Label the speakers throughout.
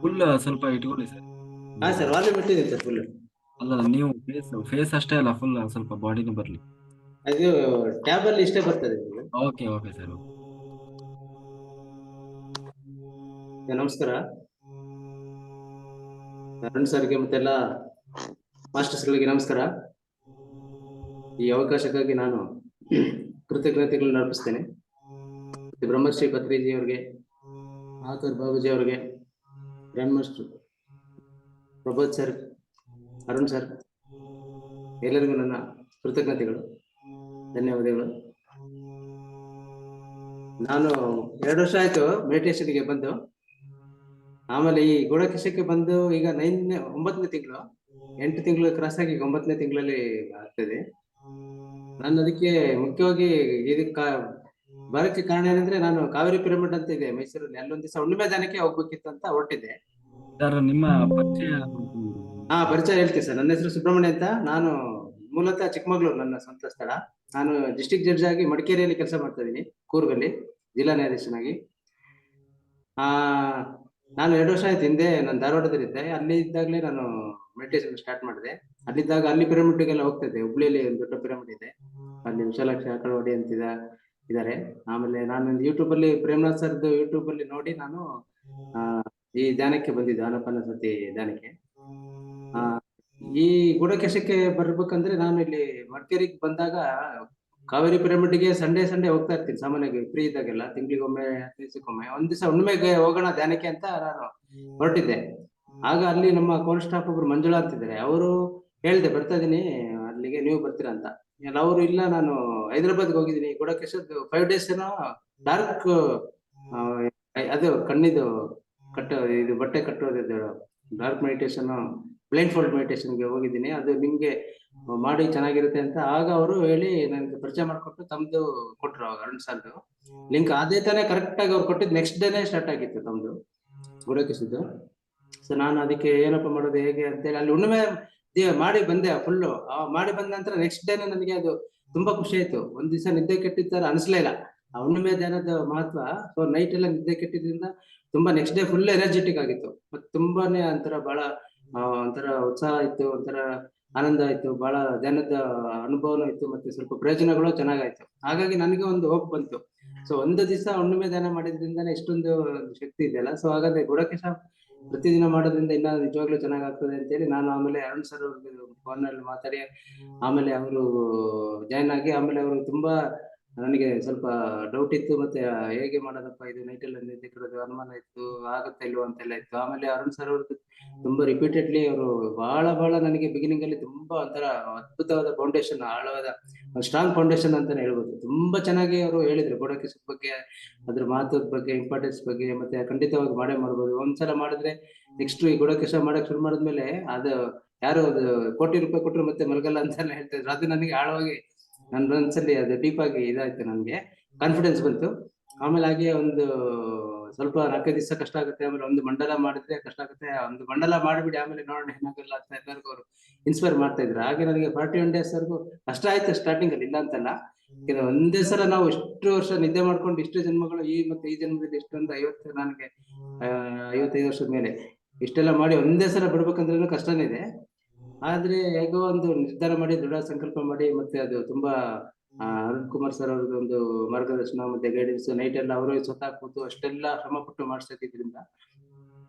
Speaker 1: Full ಸ್ವಲ್ಪ ಇಟ್ಕೊಳ್ಳಿ sir.
Speaker 2: ಹಾ ಸರ್ ವಾಲ್ಯೂಮ್ ಇಟ್ಟಿದ್ದೀನಿ ಸರ್ ಫುಲ್
Speaker 1: ಅಲ್ಲ ನೀವು ಫೇಸ್ ಫೇಸ್ ಅಷ್ಟೇ ಅಲ್ಲ ಫುಲ್ ಸ್ವಲ್ಪ ಬಾಡಿನೂ ಬರ್ಲಿ.
Speaker 2: ಅದು ಟ್ಯಾಬ್ ಅಲ್ಲಿ ಇಷ್ಟೇ ಬರ್ತದೆ
Speaker 1: ಓಕೆ ಓಕೆ ಸರ್
Speaker 2: ಸರ್, ನಮಸ್ಕಾರ. ಅರುಣ್ ಸರ್ಗೆ ಮತ್ತೆಲ್ಲ ಮಾಸ್ಟರ್ಸ್ಗಳಿಗೆ ನಮಸ್ಕಾರ. ಈ ಅವಕಾಶಕ್ಕಾಗಿ ನಾನು ಕೃತಜ್ಞತೆಗಳನ್ನು ಅರ್ಪಿಸ್ತೇನೆ. ಬ್ರಹ್ಮಶ್ರೀ ಪತ್ರಿಜಿ ಅವ್ರಿಗೆ ಆತರ್ ಬಾಬುಜಿ ಅವರಿಗೆ grand master Prabodh sir Arun sir ಎಲ್ಲರಿಗೂ ನನ್ನ ಕೃತಜ್ಞತೆಗಳು ಧನ್ಯವಾದಗಳು. ನಾನು ಎರಡು ವರ್ಷ ಆಯ್ತು ಮೆಡಿಟೇಷನ್ಗೆ ಬಂದು. ಆಮೇಲೆ ಈ ಗೋಡಕೇಶಕ್ಕೆ ಬಂದು ಈಗ ನೈನ್ ಒಂಬತ್ತನೇ ತಿಂಗಳು ಎಂಟು ತಿಂಗಳು ಕ್ರಾಸ್ ಆಗಿ ಒಂಬತ್ತನೇ ತಿಂಗಳಲ್ಲಿ ಆಗ್ತದೆ. ನಾನು ಅದಕ್ಕೆ ಮುಖ್ಯವಾಗಿ ಇದಕ್ಕೆ ಬರಕ್ಕೆ ಕಾರಣ ಏನಂದ್ರೆ ನಾನು ಕಾವೇರಿ ಪಿರಮಿಡ್ ಅಂತ ಇದೆ ಮೈಸೂರಲ್ಲಿ. ಅಲ್ಲೊಂದ್ ದಿವಸ ಹುಣ್ಣಿಮೆ ದಾನಕ್ಕೆ ಹೋಗ್ಬೇಕಿತ್ತು ಅಂತ ಹೊರಟಿದ್ದೆ.
Speaker 1: ಸರ್ ನಿಮ್ಮ ಪರಿಚಯ
Speaker 2: ಹಾ ಪರಿಚಯ ಹೇಳ್ತೀನಿ ಸರ್. ನನ್ನ ಹೆಸರು ಸುಬ್ರಹ್ಮಣ್ಯ ಅಂತ. ನಾನು ಮೂಲತಃ ಚಿಕ್ಕಮಗಳೂರು ನನ್ನ ಸ್ವಂತ ಸ್ಥಳ. ನಾನು ಡಿಸ್ಟಿಕ್ ಜಡ್ಜ್ ಆಗಿ ಮಡಿಕೇರಿಯಲ್ಲಿ ಕೆಲಸ ಮಾಡ್ತಾ ಇದ್ದೀನಿ ಕೂರ್ಗಲ್ಲಿ ಜಿಲ್ಲಾ ನ್ಯಾಯಾಧೀಶನಾಗಿ. ಆ ನಾನು ಎರಡು ವರ್ಷ ಆಯ್ತು ಹಿಂದೆ ನಾನು ಧಾರವಾಡದಲ್ಲಿದ್ದೆ. ಅಲ್ಲಿ ಇದ್ದಾಗಲೇ ನಾನು ಮೆಡಿಟೇಷನ್ ಸ್ಟಾರ್ಟ್ ಮಾಡಿದೆ. ಅಲ್ಲಿದ್ದಾಗ ಅಲ್ಲಿ ಪಿರಮಿಡ್ಗೆಲ್ಲ ಹೋಗ್ತಾ ಇದ್ದೆ. ಹುಬ್ಳಿಯಲ್ಲಿ ಒಂದು ದೊಡ್ಡ ಪಿರಮಿಡ್ ಇದೆ. ಅಲ್ಲಿ ವಿಶಾಲಾಕ್ಷಿ ಆಕಳವಾಡಿ ಅಂತಿದ. ಇದಾರೆ. ಆಮೇಲೆ ನಾನು ಯೂಟ್ಯೂಬ್ ಅಲ್ಲಿ ಪ್ರೇಮನಾಥ್ ಸರ್ದು ಯೂಟ್ಯೂಬ್ ಅಲ್ಲಿ ನೋಡಿ ನಾನು ಆ ಈ ಧ್ಯಾನಕ್ಕೆ ಬಂದಿದ್ದೆ ಅನಪನ ಸತಿ ಧ್ಯಾನಕ್ಕೆ. ಆ ಈ ಗೂಢಕೇಶಕ್ಕೆ ಬರ್ಬೇಕಂದ್ರೆ ನಾನು ಇಲ್ಲಿ ಮಡಿಕೇರಿಗೆ ಬಂದಾಗ ಕಾವೇರಿ ಪಿರಮಿಡ್ಗೆ ಸಂಡೇ ಸಂಡೇ ಹೋಗ್ತಾ ಇರ್ತೀನಿ ಸಾಮಾನ್ಯವಾಗಿ ಫ್ರೀ ಇದ್ದಾಗೆಲ್ಲ. ತಿಂಗಳಿಗೊಮ್ಮೆ ದಿವಸಕ್ಕೊಮ್ಮೆ ಒಂದ್ ದಿವಸ ಹುಣ್ಣಿಮೆಗೆ ಹೋಗೋಣ ಧ್ಯಾನಕ್ಕೆ ಅಂತ ನಾನು ಹೊರಟಿದ್ದೆ. ಆಗ ಅಲ್ಲಿ ನಮ್ಮ ಕೋಲ್ ಸ್ಟಾಫ್ ಒಬ್ರು ಮಂಜುಳಾ ಅಂತಿದ್ದಾರೆ. ಅವರು ಹೇಳ್ದೆ ಬರ್ತಾ ಇದೀನಿ ಅಲ್ಲಿಗೆ ನೀವು ಬರ್ತೀರಾ ಅಂತ. ಅವರು ಇಲ್ಲ ನಾನು ಹೈದರಾಬಾದ್ಗೆ ಹೋಗಿದ್ದೀನಿ. ಗೂಢಕೇಶದ್ದು ಫೈವ್ ಡೇಸ್ ಏನೋ ಡಾರ್ಕ್ ಅದು ಕಣ್ಣಿದು ಕಟ್ಟ ಇದು ಬಟ್ಟೆ ಕಟ್ಟೋದಿದ್ದು ಡಾರ್ಕ್ ಮೆಡಿಟೇಷನ್ ಬ್ಲೈಂಡ್ ಫೋಲ್ಡ್ ಮೆಡಿಟೇಷನ್ಗೆ ಹೋಗಿದ್ದೀನಿ. ಅದು ನಿಮ್ಗೆ ಮಾಡಿ ಚೆನ್ನಾಗಿರುತ್ತೆ ಅಂತ. ಆಗ ಅವರು ಹೇಳಿ ನನಗೆ ಪರಿಚಯ ಮಾಡಿಕೊಟ್ಟು ತಮ್ದು ಕೊಟ್ರು ಅವಾಗ ಅರುಣ್ ಸರ್ದು ಲಿಂಕ್ ಅದೇ ತಾನೇ ಕರೆಕ್ಟ್ ಆಗಿ ಅವ್ರು ಕೊಟ್ಟಿದ್ದು. ನೆಕ್ಸ್ಟ್ ಡೇನೇ ಸ್ಟಾರ್ಟ್ ಆಗಿತ್ತು ತಮ್ದು ಗುಡಕೇಶದ್ದು ಸೊ ನಾನು ಅದಕ್ಕೆ ಏನಪ್ಪ ಮಾಡೋದು ಹೇಗೆ ಅಂತೇಳಿ ಅಲ್ಲಿ ಹುಣ್ಣಿಮೆ ಮಾಡಿ ಬಂದೆ ಫುಲ್ ಮಾಡಿ ಬಂದ ನಂತರ ನೆಕ್ಸ್ಟ್ ಡೇನೆ ನನಗೆ ಅದು ತುಂಬಾ ಖುಷಿ ಆಯ್ತು. ಒಂದ್ ದಿವಸ ನಿದ್ದೆ ಕೆಟ್ಟಿದ್ದ ಅನ್ಸ್ಲೇ ಇಲ್ಲ. ಆ ಹುಣ್ಣಿಮೆ ಧ್ಯಾನದ ಮಹತ್ವ ಸೊ ನೈಟ್ ಎಲ್ಲ ನಿದ್ದೆ ಕೆಟ್ಟಿದ್ರಿಂದ ತುಂಬಾ ನೆಕ್ಸ್ಟ್ ಡೇ ಫುಲ್ ಎನರ್ಜೆಟಿಕ್ ಆಗಿತ್ತು. ಮತ್ತೆ ತುಂಬಾನೇ ಒಂಥರ ಬಹಳ ಒಂಥರ ಉತ್ಸಾಹ ಇತ್ತು, ಒಂಥರ ಆನಂದ ಆಯ್ತು. ಬಹಳ ಧ್ಯಾನದ ಅನುಭವನೂ ಇತ್ತು ಮತ್ತೆ ಸ್ವಲ್ಪ ಪ್ರಯೋಜನಗಳು ಚೆನ್ನಾಗಾಯ್ತು. ಹಾಗಾಗಿ ನನಗೆ ಒಂದು ಹೋಪ್ ಬಂತು. ಸೊ ಒಂದು ದಿವಸ ಹುಣ್ಣಿಮೆ ಧ್ಯಾನ ಮಾಡಿದ್ರಿಂದಾನೇ ಇಷ್ಟೊಂದು ಶಕ್ತಿ ಇದೆಯಲ್ಲ? ಸೊ ಹಾಗಾದ್ರೆ ಗುಡಕೇಶ ಪ್ರತಿದಿನ ಮಾಡೋದ್ರಿಂದ ಇನ್ನ ನಿಜವಾಗ್ಲೂ ಚೆನ್ನಾಗಾಗ್ತದೆ ಅಂತೇಳಿ ನಾನು ಆಮೇಲೆ ಅರುಣ್ ಸರ್ ಅಲ್ಲಿ ಮಾತಾಡಿ, ಆಮೇಲೆ ಅವರು ಜಾಯ್ನ್ ಆಗಿ ಆಮೇಲೆ ಅವರು ತುಂಬಾ ನನಗೆ ಸ್ವಲ್ಪ ಡೌಟ್ ಇತ್ತು ಮತ್ತೆ ಹೇಗೆ ಮಾಡೋದಪ್ಪ ಇದು ನೈಟ್ ಅಲ್ಲಿ ನಿದ್ದೆ ಕೊಡೋದು ಅನುಮಾನ ಇತ್ತು, ಆಗುತ್ತೆ ಇಲ್ವೋ ಅಂತೆಲ್ಲ ಇತ್ತು. ಆಮೇಲೆ ಅರುಣ್ ಸರ್ ಅವ್ರದ್ದು ತುಂಬಾ ರಿಪೀಟೆಡ್ಲಿ ಅವರು ಬಹಳ ಬಹಳ ನನಗೆ ಬಿಗಿನಿಂಗ್ ಅಲ್ಲಿ ತುಂಬಾ ಒಂಥರ ಅದ್ಭುತವಾದ ಫೌಂಡೇಶನ್ ಆಳವಾದ ಸ್ಟ್ರಾಂಗ್ ಫೌಂಡೇಶನ್ ಅಂತಾನೆ ಹೇಳ್ಬೋದು. ತುಂಬಾ ಚೆನ್ನಾಗಿ ಅವರು ಹೇಳಿದ್ರು. ಗೋಡಕಿಸ್ ಬಗ್ಗೆ, ಅದ್ರ ಮಹತ್ವದ ಬಗ್ಗೆ ಇಂಪಾರ್ಟೆನ್ಸ್ ಬಗ್ಗೆ, ಮತ್ತೆ ಖಂಡಿತವಾಗಿ ಮಾಡೇ ಮಾಡ್ಬೋದು. ಒಂದ್ಸಲ ಮಾಡಿದ್ರೆ ನೆಕ್ಸ್ಟ್ ಈ ಗುಡಕೇಶ ಮಾಡಕ್ ಶುರು ಮಾಡಿದ್ಮೇಲೆ ಅದು ಯಾರು ಅದು ಕೋಟಿ ರೂಪಾಯಿ ಕೊಟ್ಟರು ಮತ್ತೆ ಮಲಗಲ್ಲ ಅಂತಾನೆ ಹೇಳ್ತಾ ಅದು ನನಗೆ ಆಳವಾಗಿ, ನನ್ನ ಮನಸ್ಸಲ್ಲಿ ಅದು ಡೀಪ್ ಆಗಿ ಇದಾಯ್ತು ನನ್ಗೆ. ಕಾನ್ಫಿಡೆನ್ಸ್ ಬಂತು. ಆಮೇಲೆ ಹಾಗೆ ಒಂದು ಸ್ವಲ್ಪ ನಾಲ್ಕೈದು ದಿವಸ ಕಷ್ಟ ಆಗುತ್ತೆ, ಆಮೇಲೆ ಒಂದು ಮಂಡಲ ಮಾಡಿದ್ರೆ ಕಷ್ಟ ಆಗುತ್ತೆ. ಒಂದು ಮಂಡಲ ಮಾಡಿಬಿಡಿ, ಆಮೇಲೆ ನೋಡೋಣ ಏನಾಗಲ್ಲ ಅಂತ ಎಲ್ಲರಿಗೂ ಅವರು ಇನ್ಸ್ಪೈರ್ ಮಾಡ್ತಾ ಇದ್ರು. ಹಾಗೆ ನನಗೆ ಫಾರ್ಟಿ ಒನ್ ಡೇಸ್ ವರ್ಗು ಕಷ್ಟ ಆಯ್ತು ಸ್ಟಾರ್ಟಿಂಗ್ ಅಲ್ಲಿ ಇಲ್ಲ ಅಂತಲ್ಲ ಒಂದೇ ಸಲ ನಾವು ಇಷ್ಟು ವರ್ಷ ನಿದ್ದೆ ಮಾಡ್ಕೊಂಡು ಇಷ್ಟು ಜನ್ಮಗಳು ಈ ಮತ್ತೆ ಈ ಜನ್ಮದಲ್ಲಿ ಇಷ್ಟೊಂದು ಐವತ್ತು ನನಗೆ ಐವತ್ತೈದು ವರ್ಷದ ಮೇಲೆ ಇಷ್ಟೆಲ್ಲ ಮಾಡಿ ಒಂದೇ ಸಲ ಬಿಡ್ಬೇಕಂದ್ರೂ ಕಷ್ಟನೇ ಇದೆ. ಆದ್ರೆ ಹೇಗೋ ಒಂದು ನಿರ್ಧಾರ ಮಾಡಿ, ದೃಢ ಸಂಕಲ್ಪ ಮಾಡಿ, ಮತ್ತೆ ಅದು ತುಂಬಾ ಅರುಣ್ ಕುಮಾರ್ ಸರ್ ಅವ್ರದ್ದು ಒಂದು ಮಾರ್ಗದರ್ಶನ, ಮತ್ತೆ ಗೈಡೆನ್ಸ್ ನೈಟ್ ಎಲ್ಲ ಅವರು ಸ್ವತಃ ಕೂತು ಅಷ್ಟೆಲ್ಲ ಶ್ರಮ ಪಟ್ಟು ಮಾಡಿಸ್ತಾ ಇದ್ರಿಂದ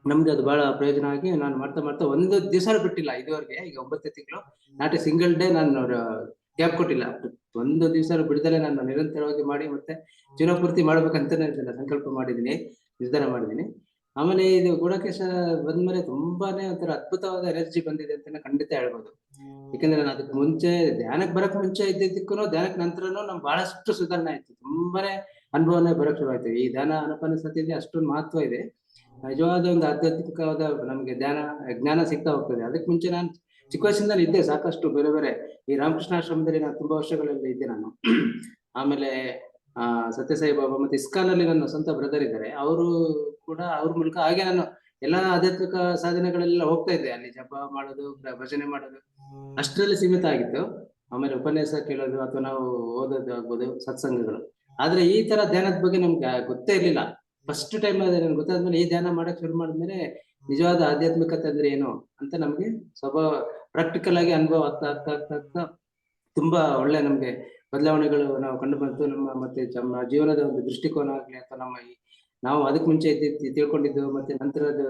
Speaker 2: ನಮ್ಗೆ ಅದು ಬಹಳ ಪ್ರಯೋಜನ ಆಗಿ ನಾನು ಮಾಡ್ತಾ ಮಾಡ್ತಾ ಒಂದು ದಿವಸ ಬಿಟ್ಟಿಲ್ಲ, ಇದುವರೆಗೆ, ಈಗ ಒಂಬತ್ತು ತಿಂಗಳು. ನಾಟ್ ಸಿಂಗಲ್ ಡೇ ನಾನು ಗ್ಯಾಪ್ ಕೊಟ್ಟಿಲ್ಲ. ಒಂದು ದಿವಸ ಬಿಡದಲೆ ನಾನು ನಿರಂತರವಾಗಿ ಮಾಡಿ ಮತ್ತೆ ಜೀವನ ಪೂರ್ತಿ ಮಾಡ್ಬೇಕಂತಾನೆ ಇದನ್ನ ಸಂಕಲ್ಪ ಮಾಡಿದೀನಿ ನಿರ್ಧಾರ ಮಾಡಿದೀನಿ ಆಮೇಲೆ ಇದು ಗುಣಕೇಶ ಬಂದ್ಮೇಲೆ ತುಂಬಾನೇ ಒಂಥರ ಅದ್ಭುತವಾದ ಎನರ್ಜಿ ಬಂದಿದೆ ಅಂತಾನೆ ಖಂಡಿತ ಹೇಳ್ಬೋದು. ಯಾಕಂದ್ರೆ ನಾನು ಅದಕ್ಕೆ ಮುಂಚೆ ಧ್ಯಾನಕ್ಕೆ ಬರಕ್ ಮುಂಚೆ ಇದ್ದಿದ್ದಕ್ಕೂ ಧ್ಯಾನಕ್ಕೆ ನಂತರನೂ ನಮ್ ಬಹಳಷ್ಟು ಸುಧಾರಣೆ ಆಯ್ತು. ತುಂಬಾನೇ ಅನುಭವನೇ ಬರಕ್ ಶುರು ಆಯ್ತು. ಈ ಧ್ಯಾನ ಅನಪಾನ ಸತಿಯಲ್ಲಿ ಅಷ್ಟೊಂದು ಮಹತ್ವ ಇದೆ. ನಿಜವಾದ ಒಂದು ಆಧ್ಯಾತ್ಮಿಕವಾದ ನಮ್ಗೆ ಧ್ಯಾನ ಜ್ಞಾನ ಸಿಗ್ತಾ ಹೋಗ್ತದೆ. ಅದಕ್ಕೆ ಮುಂಚೆ ನಾನು ಚಿಕ್ಕ ವಯಸ್ಸಿನಲ್ಲಿ ಇದ್ದೆ ಸಾಕಷ್ಟು ಬೇರೆ ಬೇರೆ. ಈ ರಾಮಕೃಷ್ಣ ಆಶ್ರಮದಲ್ಲಿ ನಾನು ತುಂಬಾ ವರ್ಷಗಳಲ್ಲಿ ಇದ್ದೆ ನಾನು. ಆಮೇಲೆ ಆ ಸತ್ಯಸಾಯಿ ಬಾಬಾ ಮತ್ತೆ ಇಸ್ಕಾನ್ ಅಲ್ಲಿ ನನ್ನ ಸ್ವಂತ ಬ್ರದರ್ ಇದ್ದಾರೆ. ಅವರು ಕೂಡ ಅವ್ರ ಮೂಲಕ ಹಾಗೆ ನಾನು ಎಲ್ಲಾ ಆಧ್ಯಾತ್ಮಿಕ ಸಾಧನೆಗಳೆಲ್ಲ ಹೋಗ್ತಾ ಇದ್ದೆ. ಅಲ್ಲಿ ಜಪ ಮಾಡೋದು ಭಜನೆ ಮಾಡೋದು ಅಷ್ಟರಲ್ಲಿ ಸೀಮಿತ ಆಗಿತ್ತು. ಆಮೇಲೆ ಉಪನ್ಯಾಸ ಕೇಳೋದು ಅಥವಾ ನಾವು ಓದೋದು ಆಗ್ಬೋದು ಸತ್ಸಂಗಗಳು. ಆದ್ರೆ ಈ ತರ ಧ್ಯಾನದ ಬಗ್ಗೆ ನಮ್ಗೆ ಗೊತ್ತೇ ಇರ್ಲಿಲ್ಲ. ಫಸ್ಟ್ ಟೈಮ್ ನನ್ಗೆ ಗೊತ್ತಾದ್ಮೇಲೆ ಈ ಧ್ಯಾನ ಮಾಡಕ್ ಶುರು ಮಾಡಿದ್ಮೇಲೆ ನಿಜವಾದ ಆಧ್ಯಾತ್ಮಿಕತೆ ಅಂದ್ರೆ ಏನು ಅಂತ ನಮ್ಗೆ ಸ್ವಭಾವ ಪ್ರಾಕ್ಟಿಕಲ್ ಆಗಿ ಅನುಭವ ಆಗ್ತಾ ಆಗ್ತಾ ಆಗ್ತಾ ಆಗ್ತಾ ತುಂಬಾ ಒಳ್ಳೆ ನಮ್ಗೆ ಬದಲಾವಣೆಗಳು ನಾವು ಕಂಡು ಬಂತು. ನಮ್ಮ ಮತ್ತೆ ನಮ್ಮ ಜೀವನದ ಒಂದು ದೃಷ್ಟಿಕೋನ ಆಗ್ಲಿ ಅಥವಾ ನಮ್ಮ ಈ ನಾವು ಅದಕ್ಕೆ ಮುಂಚೆ ತಿಳ್ಕೊಂಡಿದ್ದು ಮತ್ತೆ ನಂತರದ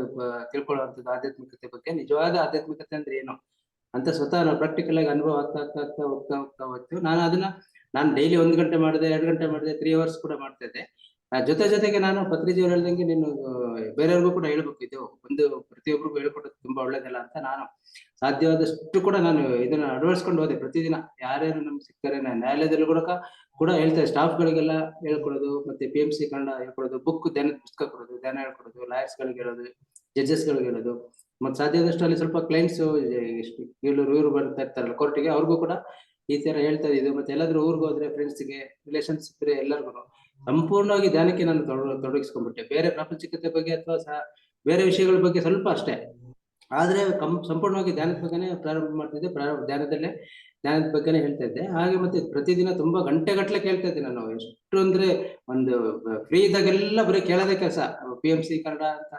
Speaker 2: ತಿಳ್ಕೊಳ್ಳುವಂಥದ್ದು ಆಧ್ಯಾತ್ಮಿಕತೆ ಬಗ್ಗೆ ನಿಜವಾದ ಆಧ್ಯಾತ್ಮಿಕತೆ ಅಂದ್ರೆ ಏನು? ಅಂತ ಸ್ವತಃ ನಾವು ಪ್ರಾಕ್ಟಿಕಲ್ ಆಗಿ ಅನುಭವ ಆಗ್ತಾ ಆಗ್ತಾ ಹೋಗ್ತಾ ಹೋಗ್ತಾ ಹೋಗ್ತೀವಿ ನಾನು ಅದನ್ನ, ನಾನು ಡೈಲಿ ಒಂದು ಗಂಟೆ ಮಾಡಿದೆ, ಎರಡು ಗಂಟೆ ಮಾಡಿದೆ ತ್ರೀ ಅವರ್ಸ್ ಕೂಡ ಮಾಡ್ತಾ ಇದ್ದೆ. ಜೊತೆ ಜೊತೆಗೆ ನಾನು ಪತ್ರಿಜಿಯವ್ರು ಹೇಳ್ದಂಗೆ ನೀನು ಬೇರೆಯವ್ರಿಗೂ ಕೂಡ ಹೇಳ್ಬೇಕು. ಇದು ಒಂದು ಪ್ರತಿಯೊಬ್ಬರಿಗೂ ಹೇಳ್ಕೊಟ್ಟು ತುಂಬಾ ಒಳ್ಳೇದಲ್ಲ ಅಂತ ನಾನು ಸಾಧ್ಯವಾದಷ್ಟು ಕೂಡ ನಾನು ಇದನ್ನ ಅಳವಡಿಸ್ಕೊಂಡು ಹೋದೆ ಪ್ರತಿದಿನ. ಯಾರ್ಯಾರು ನಮ್ಗೆ ಸಿಗ್ತಾರೆ ನಾನು ನ್ಯಾಯಾಲಯದಲ್ಲಿ ಕೂಡ ಕೂಡ ಹೇಳ್ತಾರೆ ಸ್ಟಾಫ್ ಗಳಿಗೆಲ್ಲ ಹೇಳ್ಕೊಡೋದು, ಮತ್ತೆ ಪಿ ಎಂ ಸಿ ಕನ್ನಡ ಹೇಳ್ಕೊಡೋದು ಬುಕ್ ಧ್ಯಾನ ಪುಸ್ತಕ ಕೊಡೋದು, ಧ್ಯಾನ ಹೇಳ್ಕೊಡೋದು ಲಾಯರ್ಸ್ ಗಳಿಗೆ ಹೇಳೋದು ಜಡ್ಜಸ್ ಗಳಿಗೆ ಹೇಳೋದು. ಮತ್ತೆ ಸಾಧ್ಯವಾದಷ್ಟು ಅಲ್ಲಿ ಸ್ವಲ್ಪ ಕ್ಲೈಂಟ್ಸ್ ಇವರು ಇವರು ಬರ್ತಾ ಇರ್ತಾರಲ್ಲ ಕೋರ್ಟಿಗೆ ಅವ್ರಿಗೂ ಕೂಡ ಈ ತರ ಹೇಳ್ತಾ ಇದ್ದು ಮತ್ತೆ ಎಲ್ಲಾದ್ರೂ ಊರ್ಗೆ ಹೋದ್ರೆ ಫ್ರೆಂಡ್ಸ್ಗೆ ರಿಲೇಷನ್ಸ್ ಇದ್ರೆ ಎಲ್ಲರಿಗೂ ಸಂಪೂರ್ಣವಾಗಿ ಧ್ಯಾನಕ್ಕೆ ನಾನು ತೊಡ, ತೊಡಗಿಸ್ಕೊಂಡ್ಬಿಟ್ಟೆ. ಬೇರೆ ಪ್ರಾಪಂಚಿಕತೆ ಬಗ್ಗೆ ಅಥವಾ ಬೇರೆ ವಿಷಯಗಳ ಬಗ್ಗೆ ಸ್ವಲ್ಪ ಅಷ್ಟೇ. ಆದ್ರೆ ಕಂ ಸಂಪೂರ್ಣವಾಗಿ ಧ್ಯಾನದ ಬಗ್ಗೆ ಪ್ರಾರಂಭ ಮಾಡ್ತಿದ್ದೆ, ಪ್ರಾರಂಭ, ಧ್ಯಾನದಲ್ಲೇ, ಧ್ಯಾನದ ಬಗ್ಗೆನೇ ಹೇಳ್ತಾ ಇದ್ದೆ. ಹಾಗೆ ಮತ್ತೆ ಪ್ರತಿದಿನ ತುಂಬಾ ಗಂಟೆ ಗಟ್ಟಲೆ ಕೇಳ್ತಾ ಇದ್ದೆ ನಾನು. ಎಷ್ಟು ಅಂದ್ರೆ ಒಂದು ಫ್ರೀ ಇದ್ದಾಗೆಲ್ಲ ಬರೀ ಕೇಳೋದೇ ಕೆಲಸ. ಪಿ ಎಂ ಸಿ ಕನ್ನಡ ಅಂತ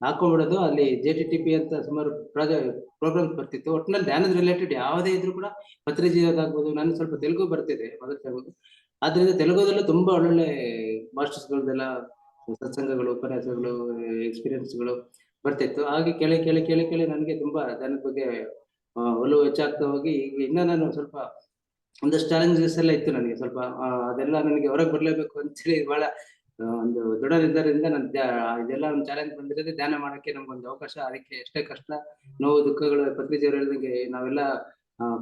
Speaker 2: ಹಾಕೊಂಡ್ಬಿಡೋದು, ಅಲ್ಲಿ ಜೆ ಟಿ ಟಿ ಪಿ ಅಂತ ಸುಮಾರು ಪ್ರೋಗ್ರಾಮ್ಸ್ ಬರ್ತಿತ್ತು. ಒಟ್ಟಿನಲ್ಲಿ ಧ್ಯಾನದ ರಿಲೇಟೆಡ್ ಯಾವುದೇ ಇದ್ರು ಕೂಡ ಪತ್ರಿಜಿಯೋದಾಗ್ಬೋದು ನಾನು ಸ್ವಲ್ಪ ತೆಲುಗು ಬರ್ತಿದೆ ಮೊದಲು ಆದ್ರಿಂದ ತೆಲುಗುದಲ್ಲೂ ತುಂಬಾ ಒಳ್ಳೊಳ್ಳೆ ಮಾಸ್ಟರ್ಸ್ಗಳದೆಲ್ಲ, ಸತ್ಸಂಗಗಳು, ಉಪನ್ಯಾಸಗಳು ಎಕ್ಸ್ಪೀರಿಯನ್ಸ್ಗಳು ಬರ್ತಿತ್ತು. ಹಾಗೆ ಕೇಳಿ ಕೇಳಿ ಕೇಳಿ ಕೇಳಿ ನನಗೆ ತುಂಬಾ ಧ್ಯಾನದ ಬಗ್ಗೆ ಒಲವು ಹೆಚ್ಚಾಗ್ತಾ ಹೋಗಿ. ಈಗ ಇನ್ನ ನಾನು ಸ್ವಲ್ಪ ಒಂದಷ್ಟು ಚಾಲೆಂಜಸ್ ಎಲ್ಲ ಇತ್ತು ನನಗೆ. ಸ್ವಲ್ಪ ಅದೆಲ್ಲ ನನಗೆ ಹೊರಗೆ ಬರ್ಲೇಬೇಕು ಅಂತೇಳಿ ಬಹಳ ಒಂದು ದೃಢ ನಿರ್ಧಾರದಿಂದ ನಾನು ಇದೆಲ್ಲ ಒಂದು ಚಾಲೆಂಜ್ ಬಂದಿರೋದು ಧ್ಯಾನ ಮಾಡಕ್ಕೆ ನಮ್ಗೊಂದು ಅವಕಾಶ. ಅದಕ್ಕೆ ಎಷ್ಟೇ ಕಷ್ಟ, ನೋವು, ದುಃಖಗಳು ಪತ್ರಿಜಿಯವರು ಹೇಳಿದಂಗೆ ನಾವೆಲ್ಲ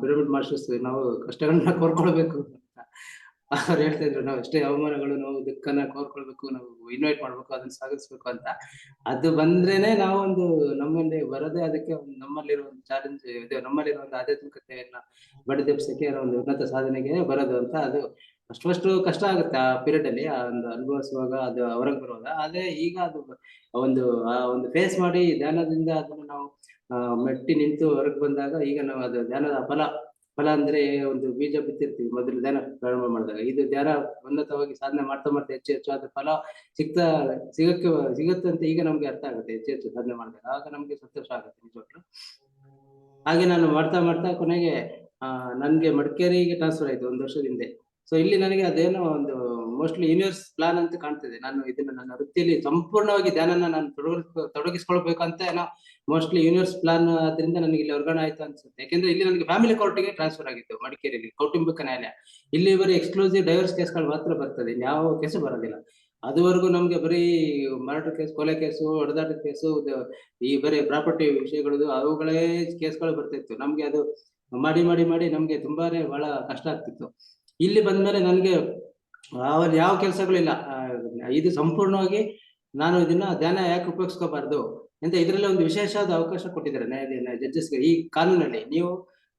Speaker 2: ಪಿರಮಿಡ್ ಮಾಸ್ಟರ್ಸ್ ನಾವು ಕಷ್ಟಗಳನ್ನ ಕೋರ್ಕೊಳ್ಬೇಕು ಅಂತ. ಅವ್ರು ಹೇಳ್ತಾ ಇದ್ರು, ನಾವು ಎಷ್ಟೇ ಅವಮಾನಗಳು ನಾವು ದುಃಖನ ಕೋರ್ಕೊಳ್ಬೇಕು, ನಾವು ಇನ್ವೈಟ್ ಮಾಡ್ಬೇಕು, ಅದನ್ನ ಸಾಗಿಸ್ಬೇಕು ಅಂತ. ಅದು ಬಂದ್ರೇನೆ ನಾವೊಂದು ನಮ್ಮಲ್ಲಿ ಬರದೆ ಅದಕ್ಕೆ ನಮ್ಮಲ್ಲಿರೋ ಒಂದು ಚಾಲೆಂಜ್ ಇದೆ, ನಮ್ಮಲ್ಲಿರೋ ಒಂದು ಆಧ್ಯಾತ್ಮಿಕತೆಯನ್ನ ಬಡಿದೆಬ್ಸಕ್ಕೆ ಒಂದು ಉನ್ನತ ಸಾಧನೆಗೆ ಬರೋದು ಅಂತ ಅದು ಫಸ್ಟ್ ಫಸ್ಟ್ ಕಷ್ಟ ಆಗುತ್ತೆ ಆ ಪೀರಿಯಡ್ ಅಲ್ಲಿ, ಆ ಒಂದು ಅನುಭವಿಸುವಾಗ ಅದು ಹೊರಗೆ ಬರುವಾಗ ಆದ್ರೆ ಈಗ ಅದು ಒಂದು, ಆ ಒಂದು ಫೇಸ್ ಮಾಡಿ ಧ್ಯಾನದಿಂದ ಅದನ್ನ ನಾವು ಮೆಟ್ಟಿ ನಿಂತು ಹೊರಗೆ ಬಂದಾಗ ಈಗ ನಾವು ಅದು ಧ್ಯಾನದ ಫಲ ಫಲ ಅಂದ್ರೆ ಒಂದು ಬೀಜ ಬಿತ್ತಿರ್ತೀವಿ. ಮೊದಲು ಧ್ಯಾನ ಪ್ರಾರಂಭ ಮಾಡಿದಾಗ. ಇದು ಧ್ಯಾನ ಉನ್ನತವಾಗಿ ಸಾಧನೆ ಮಾಡ್ತಾ ಮಾಡ್ತಾ ಹೆಚ್ಚು ಹೆಚ್ಚು ಅದ್ರ ಫಲ ಸಿಗ್ತಾ ಸಿಗಕ್ಕೆ, ಸಿಗುತ್ತೆ ಅಂತ ಈಗ ನಮ್ಗೆ ಅರ್ಥ ಆಗುತ್ತೆ. ಹೆಚ್ಚು ಹೆಚ್ಚು ಸಾಧನೆ ಮಾಡಿದಾಗ. ಆಗ ನಮ್ಗೆ ಸಂತೋಷ ಆಗುತ್ತೆ ನಿಜವಾಗ್ಲು ಹಾಗೆ ನಾನು ಮಾಡ್ತಾ ಮಾಡ್ತಾ ಕೊನೆಗೆ, ಆ, ನನ್ಗೆ ಮಡಿಕೇರಿಗೆ ಟ್ರಾನ್ಸ್ಫರ್ ಆಯ್ತು ಒಂದು ವರ್ಷದ ಹಿಂದೆ. ಸೊ ಇಲ್ಲಿ ನನಗೆ ಅದೇನೋ ಒಂದು ಮೋಸ್ಟ್ಲಿ ಯೂನಿವರ್ಸ್ ಪ್ಲಾನ್ ಅಂತ ಕಾಣ್ತಿದೆ. ನಾನು ಇದನ್ನ ನನ್ನ ವೃತ್ತಿಯಲ್ಲಿ ಸಂಪೂರ್ಣವಾಗಿ ಧ್ಯಾನನ ನಾನು ತೊಡಗಿಸ್ಕೊಳ್ಬೇಕಂತ ಏನೋ ಮೋಸ್ಟ್ಲಿ ಯೂನಿವರ್ಸ್ ಪ್ಲಾನ್ ಆದ್ರಿಂದ ನನಗೆ ಇಲ್ಲಿ ವರ್ಗಾವಣೆ ಆಯ್ತು ಅನ್ಸುತ್ತೆ. ಯಾಕೆಂದ್ರೆ ಇಲ್ಲಿ ನನಗೆ ಫ್ಯಾಮಿಲಿ ಕೋರ್ಟ್ಗೆ ಟ್ರಾನ್ಸ್ಫರ್ ಆಗಿತ್ತು ಮಡಿಕೇರಿಯಲ್ಲಿ, ಕೌಟುಂಬಿಕ ನ್ಯಾಯಾಲಯ. ಇಲ್ಲಿ ಬರೀ ಎಕ್ಸ್ಕ್ಲೂಸಿವ್ ಡೈವರ್ಸ್ ಕೇಸ್ಗಳು ಮಾತ್ರ ಬರ್ತದೆ. ಯಾವ ಕೇಸು ಬರೋದಿಲ್ಲ. ಅದುವರೆಗೂ ನಮ್ಗೆ ಬರೀ ಮರ್ಡರ್ ಕೇಸ್ ಕೊಲೆ ಕೇಸು ಹೊಡೆದಾಟ ಕೇಸು ಈ ಬರೀ ಪ್ರಾಪರ್ಟಿ ವಿಷಯಗಳದು, ಅವುಗಳೇ ಕೇಸ್ಗಳು ಬರ್ತಿತ್ತು. ನಮ್ಗೆ ಅದು ಮಾಡಿ ಮಾಡಿ ಮಾಡಿ ನಮ್ಗೆ ತುಂಬಾನೇ ಬಹಳ ಕಷ್ಟ ಆಗ್ತಿತ್ತು. ಇಲ್ಲಿ ಬಂದ್ಮೇಲೆ ನನ್ಗೆ ಯಾವ ಯಾವ ಕೆಲಸಗಳಿಲ್ಲ ಇದು ಸಂಪೂರ್ಣವಾಗಿ ನಾನು ಇದನ್ನ ಧ್ಯಾನ ಯಾಕೆ ಉಪಯೋಗಿಸ್ಕೋಬಾರ್ದು ಅಂತ ಇದರಲ್ಲಿ ಒಂದು ವಿಶೇಷವಾದ ಅವಕಾಶ ಕೊಟ್ಟಿದ್ದಾರೆ ನ್ಯಾಯಾಲಯ ಜಡ್ಜಸ್ಗೆ ಈ ಕಾನೂನಲ್ಲಿ ನೀವು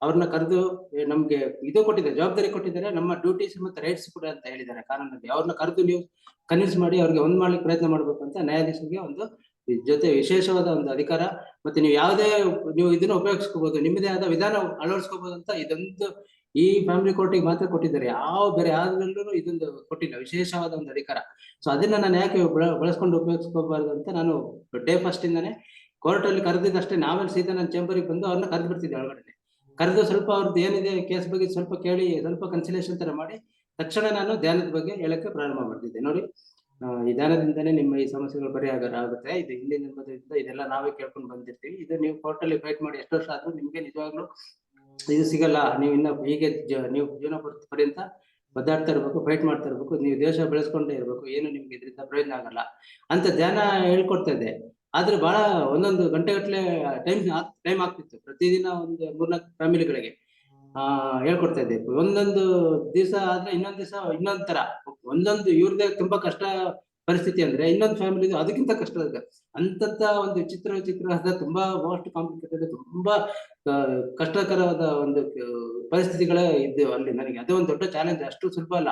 Speaker 2: ಅವ್ರನ್ನ ಕರೆದು ನಮ್ಗೆ ಇದು ಕೊಟ್ಟಿದ್ದಾರೆ, ಜವಾಬ್ದಾರಿ ಕೊಟ್ಟಿದ್ದಾರೆ, ನಮ್ಮ ಡ್ಯೂಟೀಸ್ ಮತ್ತೆ ರೈಟ್ಸ್ ಕೂಡ ಅಂತ ಹೇಳಿದ್ದಾರೆ ಕಾನೂನಲ್ಲಿ. ಅವ್ರನ್ನ ಕರೆದು ನೀವು ಕನ್ವಿನ್ಸ್ ಮಾಡಿ ಅವ್ರಿಗೆ ಒಂದ್ ಮಾಡ್ಲಿಕ್ಕೆ ಪ್ರಯತ್ನ ಮಾಡ್ಬೇಕು ಅಂತ ನ್ಯಾಯಾಧೀಶರಿಗೆ ಒಂದು ಜೊತೆ ವಿಶೇಷವಾದ ಒಂದು ಅಧಿಕಾರ ಮತ್ತೆ ನೀವು ಯಾವುದೇ ನೀವು ಇದನ್ನ ಉಪಯೋಗಿಸ್ಕೋಬಹುದು ನಿಮ್ಮದೇ ಆದ ವಿಧಾನ ಅಳವಡಿಸ್ಕೋಬಹುದು ಅಂತ ಇದೊಂದು ಈ ಫ್ಯಾಮಿಲಿ ಕೋರ್ಟಿಗೆ ಮಾತ್ರ ಕೊಟ್ಟಿದ್ದಾರೆ. ಯಾವ ಬೇರೆ ಯಾವ್ದ್ರಲ್ಲೂ ಇದೊಂದು ಕೊಟ್ಟಿಲ್ಲ. ವಿಶೇಷವಾದ ಒಂದು ಅಧಿಕಾರ. ಸೊ ಅದನ್ನ ನಾನು ಯಾಕೆ ಬಳ- ಬಳಸ್ಕೊಂಡು ಉಪಯೋಗಿಸ್ಕೋಬಾರ್ದು ಅಂತ ನಾನು ಡೇ ಫಸ್ಟ್ ಇಂದಾನೆ ಕೋರ್ಟ್ ಅಲ್ಲಿ ಕರೆದಿದ್ದಷ್ಟೇ ನಾವೇ ಸೀದಾ ನನ್ನ ಚೇಂಬರಿಗೆ ಬಂದು ಅವ್ರನ್ನ ಕರೆದು ಬಿಡ್ತಿದ್ದೆ ಒಳಗಡೆ ಕರೆದು ಸ್ವಲ್ಪ ಅವ್ರದ್ದು ಏನಿದೆ ಕೇಸ್ ಬಗ್ಗೆ ಸ್ವಲ್ಪ ಕೇಳಿ ಸ್ವಲ್ಪ ಕನ್ಸಿಲೇಷನ್ ತರ ಮಾಡಿ ತಕ್ಷಣ ನಾನು ಧ್ಯಾನದ ಬಗ್ಗೆ ಹೇಳಕ್ಕೆ ಪ್ರಾರಂಭ ಮಾಡ್ತಿದ್ದೆ. ನೋಡಿ ಈ ಧ್ಯಾನದಿಂದನೇ ನಿಮ್ಮ ಈ ಸಮಸ್ಯೆಗಳು ಪರಿಹಾರ ಆಗುತ್ತೆ. ಇದು ಇಲ್ಲಿ ಜನ್ಮದಿಂದ ಇದೆಲ್ಲ ನಾವೇ ಕೇಳ್ಕೊಂಡು ಬಂದಿರ್ತೀವಿ. ಇದು ನೀವು ಕೋರ್ಟಲ್ಲಿ ಫೈಟ್ ಮಾಡಿ ಎಷ್ಟು ವರ್ಷ ಆದ್ರೂ ನಿಮ್ಗೆ ನಿಜವಾಗ್ಲೂ ಇದು ಸಿಗಲ್ಲ, ನೀವು ಇನ್ನ ಹೀಗೆ ನೀವು ಜೀವನ ಪರ್ಯ- ಪರ್ಯಂತ ಒದ್ದಾಡ್ತಾ ಇರ್ಬೇಕು ಫೈಟ್ ಮಾಡ್ತಾ ಇರ್ಬೇಕು, ನೀವು ದೇಶ ಬೆಳೆಸ್ಕೊಂಡೇ ಇರ್ಬೇಕು, ಏನು ನಿಮ್ಗೆ ಇದರಿಂದ ಪ್ರಯೋಜನ ಆಗಲ್ಲ ಅಂತ ಧ್ಯಾನ ಹೇಳ್ಕೊಡ್ತಾ ಇದೆ ಆದ್ರೆ ಬಹಳ ಒಂದೊಂದು ಗಂಟೆಗಟ್ಟಲೆ ಟೈಮ್ ಟೈಮ್ ಆಗ್ತಿತ್ತು. ಪ್ರತಿದಿನ ಒಂದು ಮೂರ್ನಾಲ್ಕು ಫ್ಯಾಮಿಲಿಗಳಿಗೆ, ಆ, ಹೇಳ್ಕೊಡ್ತಾ ಇದ್ದೆ. ಒಂದೊಂದು ದಿವಸ ಆದ್ರೆ ಇನ್ನೊಂದ್ ದಿವಸ ಇನ್ನೊಂದ್ ತರ. ಒಂದೊಂದು ಇವ್ರದೇ ತುಂಬಾ ಕಷ್ಟ ಪರಿಸ್ಥಿತಿ ಅಂದ್ರೆ ಇನ್ನೊಂದು ಫ್ಯಾಮಿಲಿ ಅದಕ್ಕಿಂತ ಕಷ್ಟ ಅಂತಂತ ಒಂದು ವಿಚಿತ್ರ ವಿಚಿತ್ರ ತುಂಬಾ ಮೋಸ್ಟ್ ಕಾಂಪ್ಲಿಕೇಟೆಡ್ ತುಂಬಾ ಕಷ್ಟಕರವಾದ ಒಂದು ಪರಿಸ್ಥಿತಿಗಳೇ ಇದ್ದೇವೆ ಅಲ್ಲಿ ನನಗೆ. ಅದೇ ಒಂದು ದೊಡ್ಡ ಚಾಲೆಂಜ್ ಅಷ್ಟು ಸುಲಭ ಅಲ್ಲ.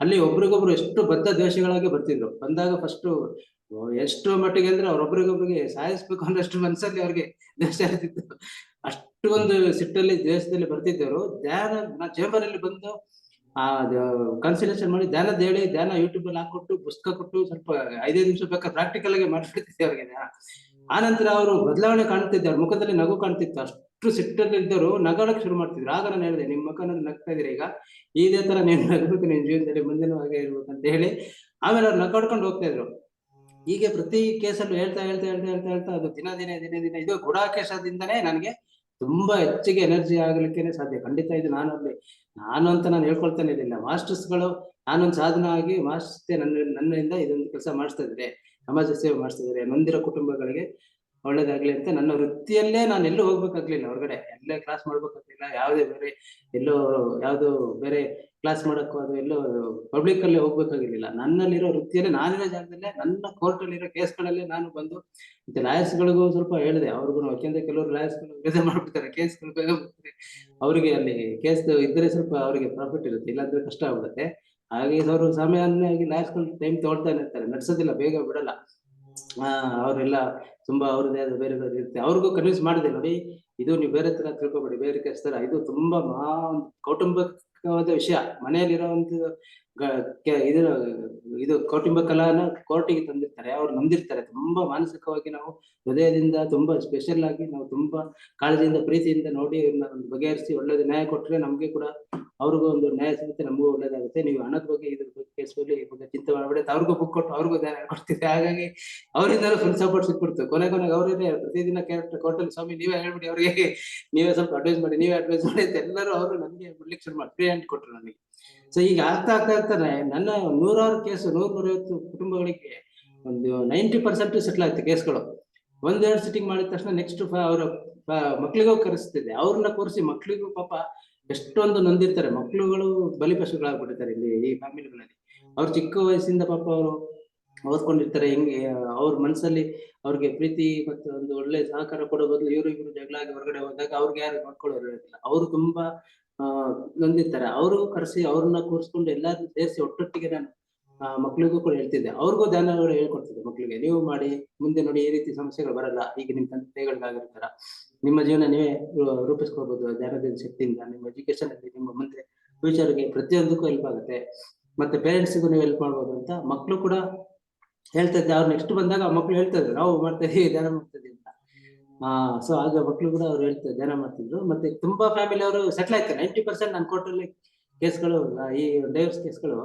Speaker 2: ಅಲ್ಲಿ ಒಬ್ರಿಗೊಬ್ರು ಎಷ್ಟು ಬದ್ಧ ದ್ವೇಷಗಳಾಗಿ ಬರ್ತಿದ್ರು. ಬಂದಾಗ ಫಸ್ಟ್ ಎಷ್ಟು ಮಟ್ಟಿಗೆ ಅಂದ್ರೆ ಅವ್ರೊಬ್ರಿಗೊಬ್ರಿಗೆ ಸಾಯಿಸ್ಬೇಕು ಅನ್ನೋಷ್ಟು ಮನಸ್ಸಲ್ಲಿ ಅವ್ರಿಗೆ ದ್ವೇಷ ಇರ್ತಿತ್ತು. ಅಷ್ಟು ಒಂದು ಸಿಟ್ಟಲ್ಲಿ, ದ್ವೇಷದಲ್ಲಿ ಬರ್ತಿದ್ದವರು, ಧ್ಯಾನ ನಾ ಚೇಂಬರ್ ಅಲ್ಲಿ ಬಂದು ಆ ಕನ್ಸಿಲೇಷನ್ ಮಾಡಿ, ಧ್ಯಾನ ಹೇಳಿ ಧ್ಯಾನ ಯೂಟ್ಯೂಬ್ ಅಲ್ಲಿ ಹಾಕೊಟ್ಟು ಪುಸ್ತಕ ಕೊಟ್ಟು, ಸ್ವಲ್ಪ ಐದೈದು ನಿಮಿಷ ಬೇಕಾದ್ರೆ ಪ್ರಾಕ್ಟಿಕಲ್ ಆಗಿ ಮಾಡ್ಬಿಡ್ತಿದ್ದೆ ಅವ್ರಿಗೆ. ಆನಂತರ ಅವರು ಬದಲಾವಣೆ ಕಾಣ್ತಿದ್ದೆ, ಅವ್ರ ಮುಖದಲ್ಲಿ ನಗು ಕಾಣ್ತಿತ್ತು. ಅಷ್ಟು ಸಿಟ್ಟಲ್ಲಿ ಇದ್ದರು ನಗಾಡಕ್ಕೆ ಶುರು ಮಾಡ್ತಿದ್ರು. ಆಗ ನಾನು ಹೇಳಿದೆ, ನಿಮ್ಮ ಮುಖ ನಗ್ತಾ ಇದ್ರಿ ಈಗ? ಇದೇ ತರ ನೀವು ನಗಬೇಕು ನಿನ್ ಜೀವನದಲ್ಲಿ ಮುಂದಿನ ಹಾಗೆ ಇರ್ಬೇಕು ಅಂತ ಹೇಳಿ ಆಮೇಲೆ ಅವ್ರು ನಗಾಡ್ಕೊಂಡು ಹೋಗ್ತಾ ಇದ್ರು. ಹೀಗೆ ಪ್ರತಿ ಕೇಸಲ್ಲೂ ಹೇಳ್ತಾ ಹೇಳ್ತಾ ಹೇಳ್ತಾ ಹೇಳ್ತಾ ಹೇಳ್ತಾ ಅದು ದಿನ ದಿನ ದಿನ ದಿನ ಇದು ಗುಡಾಕೇಶದಿಂದನೇ ನನಗೆ ತುಂಬಾ ಹೆಚ್ಚಿಗೆ ಎನರ್ಜಿ ಆಗ್ಲಿಕ್ಕೆ ಸಾಧ್ಯ. ಖಂಡಿತ ಇದು ನಾನು ಅಲ್ಲಿ, ನಾನು ಅಂತ ನಾನು ಹೇಳ್ಕೊಳ್ತಾನೆ ಇರಲಿಲ್ಲ ಮಾಸ್ಟರ್ಸ್ಗಳು, ನಾನೊಂದು ಸಾಧನ ಆಗಿ ಮಾಸ್ಟರ್ಸ್ ನನ್ನ, ನನ್ನಿಂದ ಇದೊಂದು ಕೆಲಸ ಮಾಡಿಸ್ತಾ ಇದ್ರೆ ಸಮಾಜ ಸೇವೆ ಮಾಡಿಸ್ತಾ ಇದ್ದಾರೆ. ಕುಟುಂಬಗಳಿಗೆ ಒಳ್ಳೇದಾಗ್ಲಿ ಅಂತ ನನ್ನ ವೃತ್ತಿಯಲ್ಲೇ ನಾನು ಎಲ್ಲೂ ಹೋಗ್ಬೇಕಾಗ್ಲಿಲ್ಲ ಹೊರಗಡೆ. ಎಲ್ಲೇ ಕ್ಲಾಸ್ ಮಾಡ್ಬೇಕಾಗ್ಲಿಲ್ಲ. ಯಾವುದೇ ಬೇರೆ ಎಲ್ಲೋ ಯಾವುದು ಬೇರೆ ಕ್ಲಾಸ್ ಮಾಡಕ್ಕೂ ಅದು ಎಲ್ಲೋ ಪಬ್ಲಿಕ್ ಅಲ್ಲಿ ಹೋಗ್ಬೇಕಾಗಿರ್ಲಿಲ್ಲ. ನನ್ನಲ್ಲಿರೋ ವೃತ್ತಿಯಲ್ಲೇ ನಾನಿರೋ ಜಾಗದಲ್ಲೇ ನನ್ನ ಕೋರ್ಟ್ ಅಲ್ಲಿರೋ ಕೇಸ್ಗಳಲ್ಲೇ ನಾನು ಬಂದು ಮತ್ತೆ ಲಾಯರ್ಸ್ ಗಳಿಗೂ ಸ್ವಲ್ಪ ಹೇಳಿದೆ. ಅವ್ರಿಗೂ ಯಾಕೆಂದ್ರೆ ಕೆಲವರು ಲಾಯರ್ಸ್ಗಳು ಬೇಜಾರ್ ಮಾಡ್ಬಿಡ್ತಾರೆ. ಕೇಸ್ಗಳು ಅವರಿಗೆ ಅಲ್ಲಿ ಕೇಸ್ ಇದ್ರೆ ಸ್ವಲ್ಪ ಅವರಿಗೆ ಪ್ರಾಫಿಟ್ ಇರುತ್ತೆ. ಇಲ್ಲಾಂದ್ರೆ ಕಷ್ಟ ಆಗ್ಬಿಡುತ್ತೆ. ಹಾಗೆ ಅವರು ಸಾಮಾನ್ಯವಾಗಿ ಲಾಯರ್ಸ್ಗಳು ಟೈಮ್ ತಗೊಳ್ತಾನೆ ಇರ್ತಾರೆ. ನಡ್ಸೋದಿಲ್ಲ. ಬೇಗ ಬಿಡಲ್ಲ. ಅವರೆಲ್ಲ ತುಂಬಾ ಅವ್ರದ್ದೇ ಆದ ಬೇರೆ ಬೇರೆ ಇರುತ್ತೆ. ಅವ್ರಿಗೂ ಕನ್ವಿನ್ಸ್ ಮಾಡಿದೆ ನೋಡಿ ಇದು ನೀವು ಬೇರೆ ತರ ತಿಳ್ಕೊಬೇಡಿ, ಬೇರೆ ಕೆಲಸ ತರ ಇದು ತುಂಬಾ ಮಹಾ ಕೌಟುಂಬಿಕವಾದ ವಿಷಯ. ಮನೆಯಲ್ಲಿರೋ ಒಂದು ಇದು ಇದು ಕೌಟುಂಬ ಕಲಾನ ಕೋರ್ಟಿಗೆ ತಂದಿರ್ತಾರೆ. ಅವ್ರು ನಂಬಿರ್ತಾರೆ. ತುಂಬಾ ಮಾನಸಿಕವಾಗಿ ನಾವು ಹೃದಯದಿಂದ ತುಂಬಾ ಸ್ಪೆಷಲ್ ಆಗಿ ನಾವು ತುಂಬಾ ಕಾಳಜಿಯಿಂದ, ಪ್ರೀತಿಯಿಂದ ನೋಡಿ ಇವ್ರನ್ನ ಬಗೆಹರಿಸಿ ಒಳ್ಳೇದು ನ್ಯಾಯ ಕೊಟ್ರೆ ನಮ್ಗೆ ಕೂಡ ಅವ್ರಿಗೂ ಒಂದು ನ್ಯಾಯ ಸಿಗುತ್ತೆ, ನಮಗೂ ಒಳ್ಳೇದಾಗುತ್ತೆ. ನೀವು ಹಣದ ಬಗ್ಗೆ, ಇದ್ರ ಬಗ್ಗೆ ಕೇಸ್ ಬಗ್ಗೆ ಚಿಂತೆ ಮಾಡಬೇಡಿ. ಅವ್ರಿಗೂ ಬುಕ್ ಕೊಟ್ಟು ಅವ್ರಿಗೂ ಧ್ಯಾನ ಕೊಡ್ತಿದ್ದೆ ಹಾಗಾಗಿ ಅವರಿಂದಲೂ ಫುಲ್ ಸಪೋರ್ಟ್ ಸಿಕ್ಬಿಡ್ತು. ಕೊನೆ ಕೊನೆಗೆ ಅವರೇ ಪ್ರತಿದಿನ ಕ್ಯಾರೆಕ್ಟರ್ ಕೋರ್ಟಲ್ಲಿ ಸ್ವಾಮಿ ನೀವೇ ಹೇಳ್ಬಿಡಿ ಅವ್ರಿಗೆ. ನೀವೇ ಸ್ವಲ್ಪ ಅಡ್ವೈಸ್ ಮಾಡಿ, ನೀವೇ ಅಡ್ವೈಸ್ ಮಾಡಿ ಎಲ್ಲರೂ ಅವರು ನನಗೆ ಬಿಡ್ಲಿಕ್ಕೆ ಶುರು ಮಾಡಿ ಫ್ರೀ ಹ್ಯಾಂಡ್ ಕೊಟ್ರು ನನಗೆ ಸೊ ಈಗ ಆಗ್ತಾ ಆಗ್ತಾ ಇರ್ತಾರೆ ನನ್ನ ನೂರಾರು ಕೇಸ್ ನೂರ ನೂರೈವತ್ತು ಕುಟುಂಬಗಳಿಗೆ ಒಂದು ನೈಂಟಿ ಪರ್ಸೆಂಟ್ ಸೆಟ್ಲ್ ಆಗುತ್ತೆ ಕೇಸ್ಗಳು ಒಂದೆರಡು ಸಿಟ್ಟಿಂಗ್ ಮಾಡಿದ ತಕ್ಷಣ ನೆಕ್ಸ್ಟ್ ಅವರ ಮಕ್ಳಿಗೂ ಕರೆಸ್ತಿದೆ ಅವ್ರನ್ನ ಕೂರಿಸಿ ಮಕ್ಳಿಗೂ ಪಾಪ ಎಷ್ಟೊಂದು ನೊಂದಿರ್ತಾರೆ. ಮಕ್ಳುಗಳು ಬಲಿಪಶುಗಳಾಗ್ಬಿಟ್ಟಿರ್ತಾರೆ ಇಲ್ಲಿ ಈ ಫ್ಯಾಮಿಲಿಗಳಲ್ಲಿ. ಅವ್ರು ಚಿಕ್ಕ ವಯಸ್ಸಿಂದ ಪಾಪ ಅವರು ಓದ್ಕೊಂಡಿರ್ತಾರೆ, ಹೆಂಗೆ ಅವ್ರ ಮನಸ್ಸಲ್ಲಿ ಅವ್ರಿಗೆ ಪ್ರೀತಿ ಮತ್ತು ಒಂದು ಒಳ್ಳೆ ಸಹಕಾರ ಕೊಡೋ ಬದಲು ಇವರು ಇವರು ಜಗಳಾಗಿ ಹೊರಗಡೆ ಹೋದಾಗ ಅವ್ರಿಗೆ ಯಾರು ನೋಡ್ಕೊಳ್ಳೋರು ಇರೋದಿಲ್ಲ. ಅವರು ತುಂಬಾ ಆ, ನೊಂದಿರ್ತಾರೆ. ಅವ್ರಿಗೂ ಕರೆಸಿ, ಅವ್ರನ್ನ ಕೂರಿಸ್ಕೊಂಡು ಎಲ್ಲಾರು ಸೇರಿಸಿ ಒಟ್ಟೊಟ್ಟಿಗೆ ನಾನು ಮಕ್ಳಿಗೂ ಕೂಡ ಹೇಳ್ತಿದ್ದೆ. ಅವ್ರಿಗೂ ಧ್ಯಾನಗಳು ಹೇಳ್ಕೊಡ್ತಿದ್ದೆ ಮಕ್ಳಿಗೆ. ನೀವು ಮಾಡಿ, ಮುಂದೆ ನೋಡಿ ಈ ರೀತಿ ಸಮಸ್ಯೆಗಳು ಬರಲ್ಲ. ಈಗ ನಿಮ್ ತಂದೆ ತಾಯಿಗಳಿಗಾಗಿರ್ತಾರ. ನಿಮ್ಮ ಜೀವನ ನೀವೇ ರೂಪಿಸ್ಕೊಳ್ಬಹುದು ಧ್ಯಾನದ ಶಕ್ತಿಯಿಂದ, ನಿಮ್ಮ ಎಜುಕೇಶನ್ ಅಲ್ಲಿ ನಿಮ್ಮ ಮುಂದೆ ಫ್ಯೂಚರ್ಗೆ ಪ್ರತಿಯೊಂದಕ್ಕೂ ಹೆಲ್ಪ್ ಆಗುತ್ತೆ. ಮತ್ತೆ ಪೇರೆಂಟ್ಸ್ಗೂ ನೀವು ಹೆಲ್ಪ್ ಮಾಡ್ಬೋದು ಅಂತ ಮಕ್ಳು ಕೂಡ ಹೇಳ್ತಾ ಇದ್ದೆ. ಅವ್ರು ನೆಕ್ಸ್ಟ್ ಬಂದಾಗ ಮಕ್ಳು ಹೇಳ್ತಾ ಇದ್ರು. ನಾವು ಮಾಡ್ತಾ ಇದೀವಿ ಧ್ಯಾನ ಸೊ ಆಗ ಮಕ್ಕಳು ಕೂಡ ಅವ್ರು ಹೇಳ್ತಾರೆ ಧ್ಯಾನ ಮಾಡ್ತಿದ್ರು. ಮತ್ತೆ ತುಂಬಾ ಫ್ಯಾಮಿಲಿ ಅವರು ಸೆಟ್ಲ್ ಆಯ್ತಾರೆ ನೈಂಟಿ ಪರ್ಸೆಂಟ್ ನನ್ನ ಕೋರ್ಟಲ್ಲಿ ಕೇಸ್ಗಳು ಈ ಡೈವರ್ಸ್ ಕೇಸ್ಗಳು,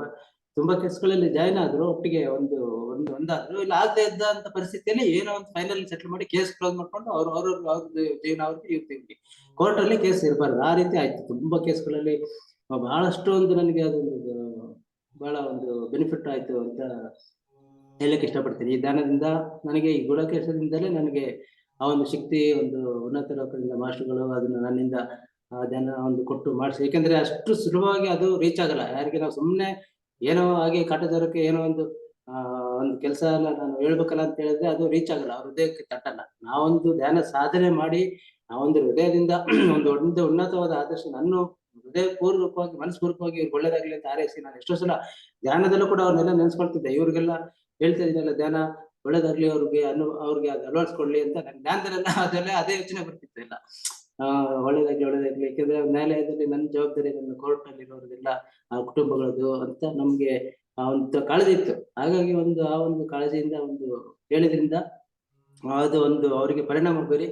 Speaker 2: ತುಂಬಾ ಕೇಸ್ಗಳಲ್ಲಿ ಜಾಯ್ನ್ ಆದ್ರು, ಒಟ್ಟಿಗೆ ಒಂದು ಒಂದು, ಒಂದಾದ್ರು. ಇಲ್ಲ, ಆಗದೆ ಇದ್ದಂತ ಪರಿಸ್ಥಿತಿಯಲ್ಲಿ ಏನೋ ಒಂದು ಫೈನಲ್ ಸೆಟ್ಲ್ ಮಾಡಿ ಕೇಸ್ ಕ್ಲೋಸ್ ಮಾಡ್ಕೊಂಡು ಅವ್ರು, ಅವ್ರ ಅವ್ರ ಜೀವನ ಅವ್ರಿಗೆ ಇವ್ರ ಜೀವನಕ್ಕೆ ಕೋರ್ಟ್ ಅಲ್ಲಿ ಕೇಸ್ ಇರಬಾರ್ದು. ಆ ರೀತಿ ಆಯ್ತು. ತುಂಬಾ ಕೇಸ್ಗಳಲ್ಲಿ ಬಹಳಷ್ಟು ಒಂದು ನನಗೆ ಅದೊಂದು ಬಹಳ ಒಂದು ಬೆನಿಫಿಟ್ ಆಯ್ತು ಅಂತ ಹೇಳಕ್ ಇಷ್ಟಪಡ್ತೀನಿ. ಈ ದಾನದಿಂದ ನನಗೆ, ಈ ಗುಡ ಕೇಸದಿಂದಲೇ ನನಗೆ ಆ ಒಂದು ಶಕ್ತಿ, ಒಂದು ಉನ್ನತ ಲೋಕದಿಂದ ಮಾಸ್ಟರ್ಗಳು ಅದನ್ನ ನನ್ನಿಂದ ಧ್ಯಾನ ಒಂದು ಕೊಟ್ಟು ಮಾಡಿಸಿ. ಏಕೆಂದ್ರೆ ಅಷ್ಟು ಸುಲಭವಾಗಿ ಅದು ರೀಚ್ ಆಗಲ್ಲ. ಯಾರಿಗೆ ನಾವು ಸುಮ್ಮನೆ ಏನೋ ಹಾಗೆ ಕಾಟದಾರಕ್ಕೆ ಏನೋ ಒಂದು, ಆ, ಒಂದು ಕೆಲಸ ನಾನು ಹೇಳ್ಬೇಕಲ್ಲ ಅಂತ ಹೇಳಿದ್ರೆ ಅದು ರೀಚ್ ಆಗಲ್ಲ. ಅವ್ರ ಹೃದಯಕ್ಕೆ ತಟ್ಟಲ್ಲ. ನಾವೊಂದು ಧ್ಯಾನ ಸಾಧನೆ ಮಾಡಿ, ನಾವೊಂದು ಹೃದಯದಿಂದ ಒಂದು ಒಂದು ಉನ್ನತವಾದ ಆದರ್ಶ ನಾನು ಹೃದಯ ಪೂರ್ವಕವಾಗಿ ಮನಸ್ಪೂರ್ವಕವಾಗಿ ಇವ್ರಿಗೆ ಒಳ್ಳೇದಾಗ್ಲಿ ಅಂತ ಆರೈಸಿ ನಾನು ಎಷ್ಟೋ ಸಲ ಧ್ಯಾನದಲ್ಲೂ ಕೂಡ ಅವ್ರನ್ನೆಲ್ಲ ನೆನ್ಸ್ಕೊಳ್ತಿದ್ದೆ. ಇವ್ರಿಗೆಲ್ಲ ಹೇಳ್ತಾ ಇದೀನಲ್ಲ, ಧ್ಯಾನ ಒಳ್ಳೇದಾಗ್ಲಿ ಅವ್ರಿಗೆ ಅನು ಅವ್ರಿಗೆ ಅದು ಅಳವಡಿಸ್ಕೊಳ್ಳಿ ಅಂತ ನನ್ ಧ್ಯಾನದಲ್ಲೆಲ್ಲ ಅದೆಲ್ಲ ಅದೇ ಯೋಚನೆ ಬರ್ತಿತ್ತು ಎಲ್ಲ. ಆ, ಒಳ್ಳೇದಾಗ್ಲಿ ಒಳ್ಳೇದಾಗ್ಲಿ, ಯಾಕಂದ್ರೆ ನ್ಯಾಯಾಲಯದಲ್ಲಿ ನನ್ನ ಜವಾಬ್ದಾರಿ ನನ್ನ ಕೋರ್ಟ್ನಲ್ಲಿ ಇರೋರೆಲ್ಲ ಆ ಕುಟುಂಬಗಳದ್ದು ಅಂತ ನಮ್ಗೆ ಆ ಒಂದು ಕಾಳಜಿ ಇತ್ತು. ಹಾಗಾಗಿ ಒಂದು, ಆ ಒಂದು ಕಾಳಜಿಯಿಂದ ಒಂದು ಹೇಳಿದ್ರಿಂದ ಅದು ಒಂದು ಅವರಿಗೆ ಪರಿಣಾಮ ಬೀರಿ,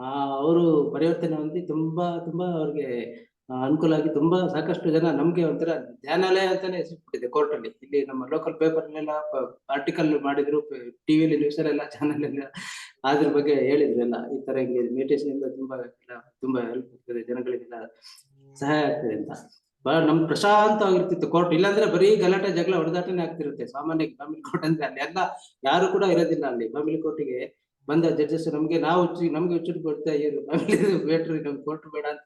Speaker 2: ಆ, ಅವರು ಪರಿವರ್ತನೆ ಹೊಂದಿ ತುಂಬಾ ತುಂಬಾ ಅವ್ರಿಗೆ ಅನುಕೂಲ ಆಗಿ ತುಂಬಾ ಸಾಕಷ್ಟು ಜನ ನಮ್ಗೆ ಒಂಥರ ಧ್ಯಾನಾಲಯ ಅಂತಾನೆ ಹೆಸರು ಕೋರ್ಟ್ ಅಲ್ಲಿ. ಇಲ್ಲಿ ನಮ್ಮ ಲೋಕಲ್ ಪೇಪರ್ ಆರ್ಟಿಕಲ್ ಮಾಡಿದ್ರು ಟಿವಿಲಿ ನ್ಯೂಸ್ ಎಲ್ಲ ಚಾನಲ್ ಎಲ್ಲ ಅದ್ರ ಬಗ್ಗೆ ಹೇಳಿದ್ರು ಎಲ್ಲ. ಈ ತರ ಹಿಂಗೆ ಮೆಡಿಟೇಷನ್ ಇಂದ ತುಂಬಾ ತುಂಬಾ ಹೆಲ್ಪ್ ಆಗ್ತದೆ, ಜನಗಳಿಗೆಲ್ಲ ಸಹಾಯ ಆಗ್ತದೆ ಅಂತ. ಬಹಳ ನಮ್ ಪ್ರಶಾಂತವಾಗಿರ್ತಿತ್ತು ಕೋರ್ಟ್ ಇಲ್ಲಾಂದ್ರೆ ಬರೀ ಗಲಾಟೆ, ಜಗಳ, ಹೊಡೆದಾಟನೇ ಆಗ್ತಿರುತ್ತೆ. ಸಾಮಾನ್ಯ ಫ್ಯಾಮಿಲಿ ಕೋರ್ಟ್ ಅಂದ್ರೆ ಅಲ್ಲಿ ಎಲ್ಲ ಯಾರು ಕೂಡ ಇರೋದಿಲ್ಲ ಅಲ್ಲಿ. ಫ್ಯಾಮಿಲಿ ಕೋರ್ಟಿಗೆ ಬಂದ ಜಡ್ಜಸ್ ನಮ್ಗೆ ನಾವು ನಮ್ಗೆ ಹುಚ್ಚು ಕೊಡ್ತಾ ಫ್ಯಾಮಿಲಿ ಬೇಟ್ರಿ ನಮ್ಗೆ ಕೋರ್ಟ್ ಬೇಡ ಅಂತ.